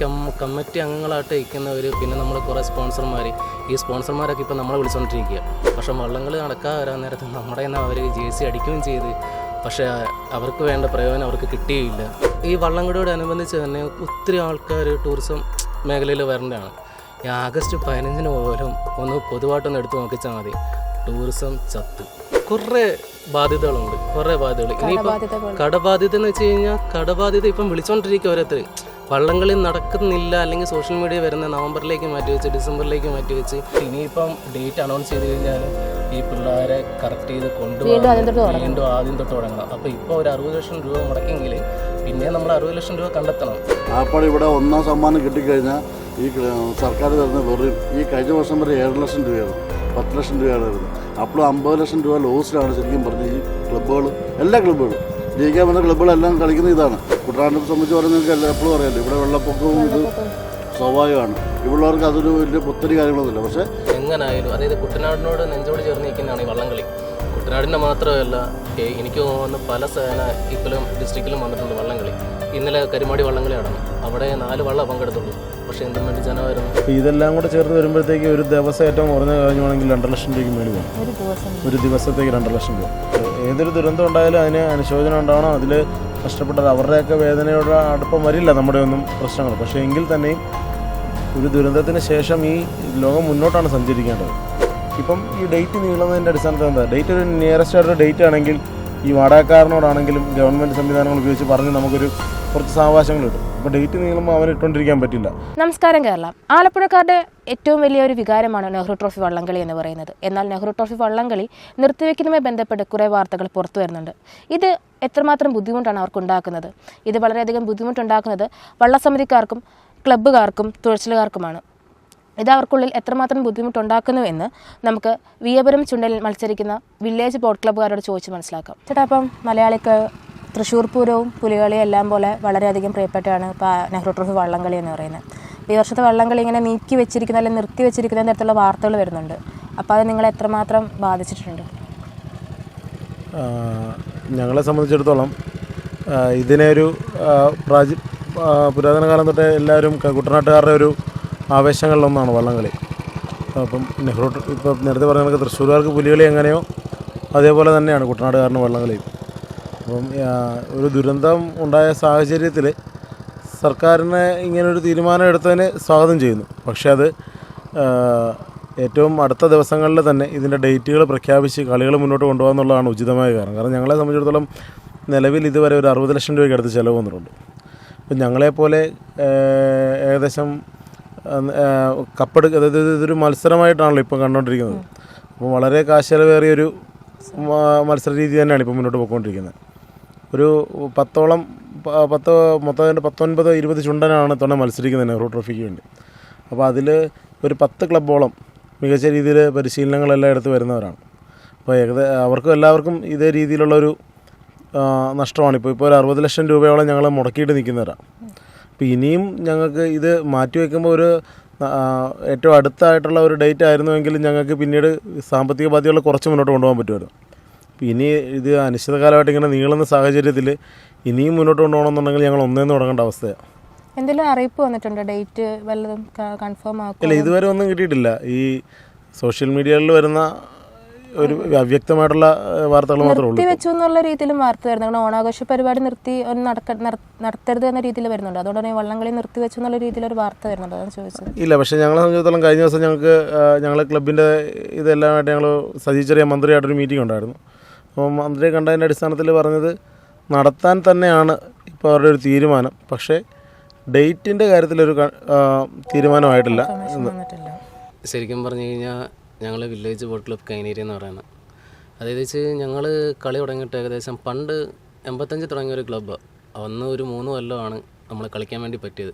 Come committee അംഗങ്ങളായിട്ട് ഇരിക്കുന്നവർ പിന്നെ നമ്മൾ കുറേ സ്പോൺസർമാർ ഈ സ്പോൺസർമാരൊക്കെ ഇപ്പോൾ നമ്മളെ വിളിച്ചുകൊണ്ടിരിക്കുക പക്ഷേ വള്ളങ്ങൾ നടക്കാൻ വരാൻ നേരത്ത് നമ്മുടെ തന്നെ അവർ ജെ സി അടിക്കുകയും ചെയ്ത്. പക്ഷേ അവർക്ക് വേണ്ട പ്രയോജനം അവർക്ക് കിട്ടിയില്ല. ഈ വള്ളംകളിയോട് അനുബന്ധിച്ച് തന്നെ ഒത്തിരി ആൾക്കാർ ടൂറിസം മേഖലയിൽ വരേണ്ടതാണ്. ഈ ആഗസ്റ്റ് പതിനഞ്ചിന് പോലും ഒന്ന് പൊതുവായിട്ടൊന്ന് എടുത്തു നോക്കിച്ചാൽ മതി. ടൂറിസം ചത്ത്. കുറേ ബാധ്യതകളുണ്ട്. കുറേ ബാധ്യതകൾ. ഇനിയിപ്പോൾ ബാധ്യത കടബാധ്യത എന്ന് വെച്ച് കഴിഞ്ഞാൽ കടബാധ്യത ഇപ്പം വിളിച്ചുകൊണ്ടിരിക്കുക ഓരോരുത്തർ വള്ളംകളി നടക്കുന്നില്ല അല്ലെങ്കിൽ സോഷ്യൽ മീഡിയ വരുന്ന നവംബറിലേക്ക് മാറ്റി വെച്ച് ഡിസംബറിലേക്ക് മാറ്റി വെച്ച് ഇനിയിപ്പം ഡേറ്റ് അനൗൺസ് ചെയ്ത് കഴിഞ്ഞാൽ ഈ പിള്ളേരെ കറക്റ്റ് ചെയ്ത് കൊണ്ടുപോകാൻ വീണ്ടും ആദ്യം തൊട്ട് തുടങ്ങണം. അപ്പോൾ ഇപ്പോൾ ഒരു അറുപത് ലക്ഷം രൂപ മുടക്കെങ്കിൽ പിന്നെ നമ്മൾ അറുപത് ലക്ഷം രൂപ കണ്ടെത്തണം. ആപ്പാട് ഇവിടെ ഒന്നാം സമ്മാനം കിട്ടിക്കഴിഞ്ഞാൽ ഈ സർക്കാർ തരുന്ന വെറും ഈ കഴിഞ്ഞ വർഷം വരെ ഏഴ് ലക്ഷം രൂപയാണ് പത്ത് ലക്ഷം രൂപയാണ് വരുന്നത്. അപ്പോൾ അമ്പത് ലക്ഷം രൂപ ലോസിലാണ് ശരിക്കും പറഞ്ഞത്. ഈ ക്ലബ്ബുകൾ എല്ലാ ക്ലബ്ബുകളും ജയിക്കാൻ വന്ന ക്ലബ്ബുകളെല്ലാം കളിക്കുന്ന ഇതാണ്. കുട്ടനാട്ടിനെ സംബന്ധിച്ച് പറയുന്നത് നിങ്ങൾക്ക് എപ്പോഴും അറിയാലോ ഇവിടെ വെള്ളപ്പൊക്കവും ഇത് സ്വാഭാവികമാണ്. ഇവിടെയുള്ളവർക്ക് അതൊരു വലിയ പുത്തരി കാര്യങ്ങളൊന്നുമില്ല. പക്ഷേ എങ്ങനായാലും അതായത് കുട്ടനാടിനോട് നെഞ്ചോട് ചേർന്ന് നിൽക്കുന്നതാണ് ഈ വള്ളംകളി. കുട്ടനാടിന്റെ മാത്രമല്ല എനിക്ക് തോന്നുന്നു പല സേന ഇപ്പോഴും ഡിസ്ട്രിക്റ്റിലും വന്നിട്ടുണ്ട് വള്ളംകളി. ഇന്നലെ കരിമാടി വള്ളംകളി നടന്നു. അവിടെ നാല് വള്ളം പങ്കെടുത്തുള്ളൂ. പക്ഷേ എന്തും വേണ്ടി ജനമായിരുന്നു അപ്പോൾ ഇതെല്ലാം കൂടെ ചേർന്ന് വരുമ്പോഴത്തേക്ക് ഒരു ദിവസം ഏറ്റവും കുറഞ്ഞ കഴിഞ്ഞാണെങ്കിൽ രണ്ടര ലക്ഷം രൂപയ്ക്ക് മേടിക്കും പോകും ഒരു ദിവസത്തേക്ക് രണ്ടര ലക്ഷം രൂപ. ഏതൊരു ദുരന്തം ഉണ്ടായാലും അതിന് അനുശോചനം ഉണ്ടാവണം. അതിൽ കഷ്ടപ്പെട്ടത് അവരുടെയൊക്കെ വേദനയോട് അടുപ്പം വരില്ല നമ്മുടെ ഒന്നും പ്രശ്നങ്ങൾ. പക്ഷേ എങ്കിൽ തന്നെയും ഒരു ദുരന്തത്തിന് ശേഷം ഈ ലോകം മുന്നോട്ടാണ് സഞ്ചരിക്കേണ്ടത്. ഇപ്പം ഈ ഡേറ്റ് നീളുന്നതിന്റെ അടിസ്ഥാനത്തിൽ എന്താ? ഡേറ്റ് ഒരു നിയറസ്റ്റ് ആയിട്ടൊരു ഡേറ്റ് ആണെങ്കിൽ ഈ വാടകക്കാരനോടാണെങ്കിലും ഗവൺമെന്റ് സംവിധാനങ്ങൾ ഉപയോഗിച്ച് പറഞ്ഞ് നമുക്കൊരു കുറച്ച് സാവകാശങ്ങൾ കിട്ടും. അപ്പോൾ ഡേറ്റ് നീളുമ്പോൾ അവൻ ഇട്ടുകൊണ്ടിരിക്കാൻ പറ്റില്ല. നമസ്കാരം കേരള. ആലപ്പുഴക്കാരുടെ ഏറ്റവും വലിയ ഒരു വികാരമാണ് നെഹ്റു ട്രോഫി വള്ളംകളി എന്ന് പറയുന്നത്. എന്നാൽ നെഹ്റു ട്രോഫി വള്ളംകളി നിർത്തിവെക്കുന്നതുമായി ബന്ധപ്പെട്ട് കുറേ വാർത്തകൾ പുറത്തു വരുന്നുണ്ട്. ഇത് എത്രമാത്രം ബുദ്ധിമുട്ടാണ് അവർക്ക് ഉണ്ടാക്കുന്നത് ഇത് വളരെയധികം ബുദ്ധിമുട്ടുണ്ടാക്കുന്നത് വള്ളസമിതിക്കാർക്കും ക്ലബ്ബുകാർക്കും തുഴച്ചിലുകാർക്കുമാണ്. ഇത് അവർക്കുള്ളിൽ എത്രമാത്രം ബുദ്ധിമുട്ടുണ്ടാക്കുന്നു എന്ന് നമുക്ക് വിയപുരം ചുണ്ടലിൽ മത്സരിക്കുന്ന വില്ലേജ് ബോട്ട് ക്ലബ്ബുകാരോട് ചോദിച്ച് മനസ്സിലാക്കാം. ചേട്ടാ അപ്പം മലയാളിക്ക് തൃശ്ശൂർ പൂരവും പുലികളിയും എല്ലാം പോലെ വളരെയധികം പ്രിയപ്പെട്ടാണ് ഇപ്പോൾ നെഹ്റു ട്രോഫി വള്ളംകളി എന്ന് പറയുന്നത്. ഈ വർഷത്തെ വള്ളംകളി ഇങ്ങനെ നീക്കി വെച്ചിരിക്കുന്ന അല്ലെങ്കിൽ നിർത്തി വെച്ചിരിക്കുന്ന തരത്തിലുള്ള വാർത്തകൾ വരുന്നുണ്ട്. അപ്പോൾ അത് നിങ്ങളെ എത്രമാത്രം ബാധിച്ചിട്ടുണ്ട്? ഞങ്ങളെ സംബന്ധിച്ചിടത്തോളം ഇതിനെ ഒരു പ്രാചി പുരാതന കാലം തൊട്ടേ എല്ലാവരും കുട്ടനാട്ടുകാരുടെ ഒരു ആവേശങ്ങളിലൊന്നാണ് വള്ളംകളി. അപ്പം നെഹ്റു ഇപ്പം നേരത്തെ പറഞ്ഞ തൃശ്ശൂർകാർക്ക് പുലികളി എങ്ങനെയോ അതേപോലെ തന്നെയാണ് കുട്ടനാട്ടുകാരന് വള്ളംകളി. അപ്പം ഒരു ദുരന്തം ഉണ്ടായ സാഹചര്യത്തിൽ സർക്കാരിനെ ഇങ്ങനൊരു തീരുമാനം എടുത്തതിന് സ്വാഗതം ചെയ്യുന്നു. പക്ഷേ അത് ഏറ്റവും അടുത്ത ദിവസങ്ങളിൽ തന്നെ ഇതിന്റെ ഡേറ്റുകൾ പ്രഖ്യാപിച്ച് കളികൾ മുന്നോട്ട് കൊണ്ടുപോകുക എന്നുള്ളതാണ് ഉചിതമായ കാരണം. കാരണം ഞങ്ങളെ സംബന്ധിച്ചിടത്തോളം നിലവിൽ ഇതുവരെ ഒരു അറുപത് ലക്ഷം രൂപയ്ക്ക് അടുത്ത് ചിലവ് വന്നിട്ടുണ്ട്. അപ്പം ഞങ്ങളെപ്പോലെ ഏകദേശം കപ്പെടുക്ക അതായത് ഇതൊരു മത്സരമായിട്ടാണല്ലോ ഇപ്പം കണ്ടുകൊണ്ടിരിക്കുന്നത്. അപ്പോൾ വളരെ കാശലവേറിയൊരു മത്സര രീതി തന്നെയാണ് ഇപ്പം മുന്നോട്ട് പോയിക്കൊണ്ടിരിക്കുന്നത്. ഒരു പത്തോളം പത്ത് മൊത്തം പത്തൊൻപത് ഇരുപത് ചുണ്ടനാണ് തൊണ്ണ മത്സരിക്കുന്നത് നെഹ്റു ട്രോഫിക്ക് വേണ്ടി. അപ്പോൾ അതിൽ ഒരു പത്ത് ക്ലബ്ബോളം മികച്ച രീതിയിൽ പരിശീലനങ്ങളെല്ലാം എടുത്ത് വരുന്നവരാണ്. അപ്പോൾ ഏകദേശം അവർക്കും എല്ലാവർക്കും ഇതേ രീതിയിലുള്ളൊരു നഷ്ടമാണ്. ഇപ്പോൾ ഇപ്പോൾ ഒരു അറുപത് ലക്ഷം രൂപയോളം ഞങ്ങൾ മുടക്കിയിട്ട് നിൽക്കുന്നവരാണ് അപ്പോൾ ഇനിയും ഞങ്ങൾക്ക് ഇത് മാറ്റി വയ്ക്കുമ്പോൾ ഒരു ഏറ്റവും അടുത്തായിട്ടുള്ള ഒരു ഡേറ്റ് ആയിരുന്നുവെങ്കിലും ഞങ്ങൾക്ക് പിന്നീട് സാമ്പത്തിക ബാധ്യതകൾ കുറച്ച് മുന്നോട്ട് കൊണ്ടുപോകാൻ പറ്റുമായിരുന്നു. ഇനി ഇത് അനിശ്ചിതകാലമായിട്ട് ഇങ്ങനെ നീളുന്ന സാഹചര്യത്തിൽ ഇനിയും മുന്നോട്ട് കൊണ്ടുപോകണമെന്നുണ്ടെങ്കിൽ ഞങ്ങൾ ഒന്നേന്ന് തുടങ്ങേണ്ട അവസ്ഥയാണ് എന്തെങ്കിലും അറിയിപ്പ് വന്നിട്ടുണ്ടോ? ഡേറ്റ് വല്ലതും കൺഫേം ആക്കും? ഇല്ല ഇതുവരെ ഒന്നും കിട്ടിയിട്ടില്ല. ഈ സോഷ്യൽ മീഡിയകളിൽ വരുന്ന ഒരു അവ്യക്തമായിട്ടുള്ള വാർത്തകൾ മാത്രമേ ഉള്ളൂ വെച്ചു എന്നുള്ള രീതിയിലും വാർത്ത വരുന്നുണ്ട്. ഓണാഘോഷ പരിപാടി നിർത്തി ഒന്ന് നട- നടത്തരുത് എന്ന രീതിയിൽ വരുന്നുണ്ട്. അതുകൊണ്ട് തന്നെ വള്ളംകളി നിർത്തി വെച്ചു എന്നുള്ള രീതിയിൽ ഒരു വാർത്ത വരുന്നുണ്ട്. അതാണ് ചോദിച്ചത്. ഇല്ല പക്ഷേ ഞങ്ങളെ സംബന്ധിച്ചിടത്തോളം കഴിഞ്ഞ ദിവസം ഞങ്ങൾക്ക് ഞങ്ങളെ ക്ലബിന്റെ ഇതെല്ലാമായിട്ട് ഞങ്ങൾ സജീവ ചെറിയ മന്ത്രിയായിട്ടൊരു മീറ്റിംഗ് ഉണ്ടായിരുന്നു. അപ്പോൾ മന്ത്രിയെ കണ്ടതിന്റെ അടിസ്ഥാനത്തിൽ പറഞ്ഞത് നടത്താൻ തന്നെയാണ് ഇപ്പോൾ അവരുടെ ഒരു തീരുമാനം. പക്ഷേ ഡേറ്റിന്റെ കാര്യത്തിലൊരു തീരുമാനമായിട്ടില്ല. ശരിക്കും പറഞ്ഞു കഴിഞ്ഞാൽ ഞങ്ങൾ വില്ലേജ് ബോട്ട് ക്ലബ് കൈനേരി എന്ന് പറയുന്നത്. അതായത് വെച്ച് ഞങ്ങൾ കളി തുടങ്ങിയിട്ട് ഏകദേശം പണ്ട് എൺപത്തഞ്ച് തുടങ്ങിയ ഒരു ക്ലബ്ബ്. അന്ന് ഒരു മൂന്ന് കൊല്ലമാണ് നമ്മൾ കളിക്കാൻ വേണ്ടി പറ്റിയത്.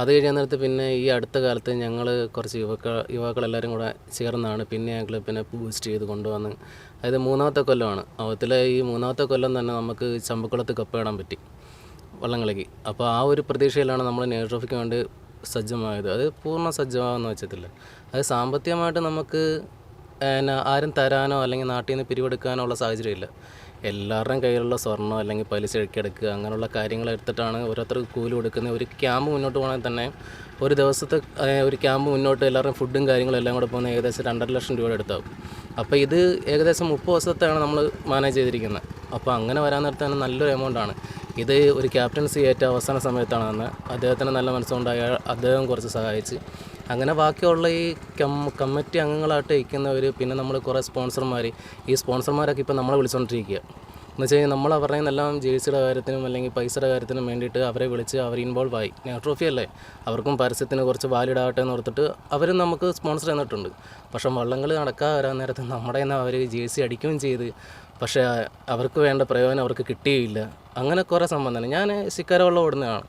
അത് കഴിയാൻ നേരത്ത് പിന്നെ ഈ അടുത്ത കാലത്ത് ഞങ്ങൾ കുറച്ച് യുവക്ക യുവാക്കളെല്ലാവരും കൂടെ ചേർന്നാണ് പിന്നെ ആ ക്ലബിനെ ബൂസ്റ്റ് ചെയ്ത് കൊണ്ടുവന്ന്. അതായത് മൂന്നാമത്തെ കൊല്ലമാണ് അവത്തിലെ ഈ മൂന്നാമത്തെ കൊല്ലം തന്നെ നമുക്ക് ചമ്പക്കുളത്ത് കപ്പ് നേടാൻ പറ്റി. വള്ളംകളിക്ക്. അപ്പോൾ ആ ഒരു പ്രതീക്ഷയിലാണ് നമ്മൾ നെഹ്റു ട്രോഫിക്ക് വേണ്ടി സജ്ജമായത്. അത് പൂർണ സജ്ജമാകുന്ന വെച്ചത്തില്ല അത് സാമ്പത്തികമായിട്ട് നമുക്ക് എന്നാ ആരും തരാനോ അല്ലെങ്കിൽ നാട്ടിൽ നിന്ന് പിരിവെടുക്കാനോ ഉള്ള സാഹചര്യമില്ല എല്ലാവരുടെയും കയ്യിലുള്ള സ്വർണം അല്ലെങ്കിൽ പലിശ എടുക്കുക അങ്ങനെയുള്ള കാര്യങ്ങൾ എടുത്തിട്ടാണ് ഓരോരുത്തർ കൂലി കൊടുക്കുന്നത്. ഒരു ക്യാമ്പ് മുന്നോട്ട് പോകണമെങ്കിൽ തന്നെ ഒരു ദിവസത്തെ ഒരു ക്യാമ്പ് മുന്നോട്ട് എല്ലാവരുടെയും ഫുഡും കാര്യങ്ങളും എല്ലാം കൂടെ പോകുന്ന ഏകദേശം രണ്ടര ലക്ഷം രൂപയുടെ അടുത്താവും. അപ്പോൾ ഇത് ഏകദേശം മുപ്പത് ദിവസത്തെയാണ് നമ്മൾ മാനേജ് ചെയ്തിരിക്കുന്നത്. അപ്പോൾ അങ്ങനെ വരാൻ നേരത്താണ് നല്ലൊരു എമൗണ്ടാണ് ഇത് ഒരു ക്യാപ്റ്റൻസി ഏറ്റ അവസാന സമയത്താണ് വന്നത് അദ്ദേഹത്തിന് നല്ല മനസ്സുണ്ടായ അദ്ദേഹം കുറച്ച് സഹായിച്ച് അങ്ങനെ ബാക്കിയുള്ള ഈ കമ്മിറ്റി അംഗങ്ങളായിട്ട് ഇരിക്കുന്നവർ പിന്നെ നമ്മൾ കുറേ സ്പോൺസർമാർ ഈ സ്പോൺസർമാരൊക്കെ ഇപ്പോൾ നമ്മളെ വിളിച്ചുകൊണ്ടിരിക്കുക എന്ന് വെച്ച് കഴിഞ്ഞാൽ നമ്മൾ അവരുടെ എല്ലാം ജേഴ്സിയുടെ കാര്യത്തിനും അല്ലെങ്കിൽ പൈസയുടെ കാര്യത്തിനും വേണ്ടിയിട്ട് അവരെ വിളിച്ച് അവർ ഇൻവോൾവ് ആയി. ഞാൻ ട്രോഫി അല്ലേ? അവർക്കും പരസ്യത്തിന് കുറച്ച് വാലിഡാകട്ടെ എന്ന് ഓർത്തിട്ട് അവരും നമുക്ക് സ്പോൺസർ തന്നിട്ടുണ്ട് പക്ഷെ വള്ളംകളി നടക്കാൻ വരാൻ നേരത്ത് നമ്മുടെ നിന്ന് അവർ ജേഴ്സി അടിക്കുകയും ചെയ്ത്. പക്ഷേ അവർക്ക് വേണ്ട പ്രയോജനം അവർക്ക് കിട്ടിയില്ല. അങ്ങനെ കുറേ സംബന്ധമാണ് ഞാൻ ശിക്കാരവള്ളം ഓടുന്നതാണ്.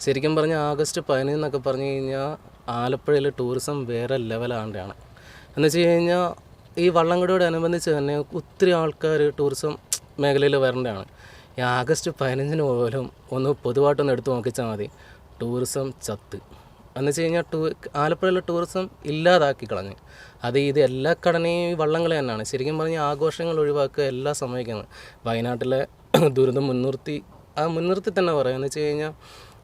ശരിക്കും പറഞ്ഞാൽ ആഗസ്റ്റ് പതിനൊന്നൊക്കെ പറഞ്ഞു കഴിഞ്ഞാൽ ആലപ്പുഴയിൽ ടൂറിസം വേറെ ലെവലാണ്ടാണ് എന്ന് വെച്ച് കഴിഞ്ഞാൽ ഈ വള്ളംകളിയോട് അനുബന്ധിച്ച് തന്നെ ഒത്തിരി ആൾക്കാർ ടൂറിസം മേഖലയിൽ വരേണ്ടതാണ്. ഈ ആഗസ്റ്റ് പതിനഞ്ചിന് പോലും ഒന്ന് പൊതുവായിട്ടൊന്ന് എടുത്തു നോക്കിച്ചാൽ മതി. ടൂറിസം ചത്ത്. എന്ന് വെച്ച് കഴിഞ്ഞാൽ ടൂ ആലപ്പുഴയിലെ ടൂറിസം ഇല്ലാതാക്കി കളഞ്ഞു. അത് ഇത് എല്ലാ ഘടനയും ഈ വള്ളംകളി തന്നെയാണ്. ശരിക്കും പറഞ്ഞാൽ ആഘോഷങ്ങൾ ഒഴിവാക്കുക എല്ലാം സമ്മതിക്കുന്നത് വയനാട്ടിലെ ദുരിതം മുൻനിർത്തി ആ മുൻനിർത്തി തന്നെ പറയാം. എന്ന് വെച്ച് കഴിഞ്ഞാൽ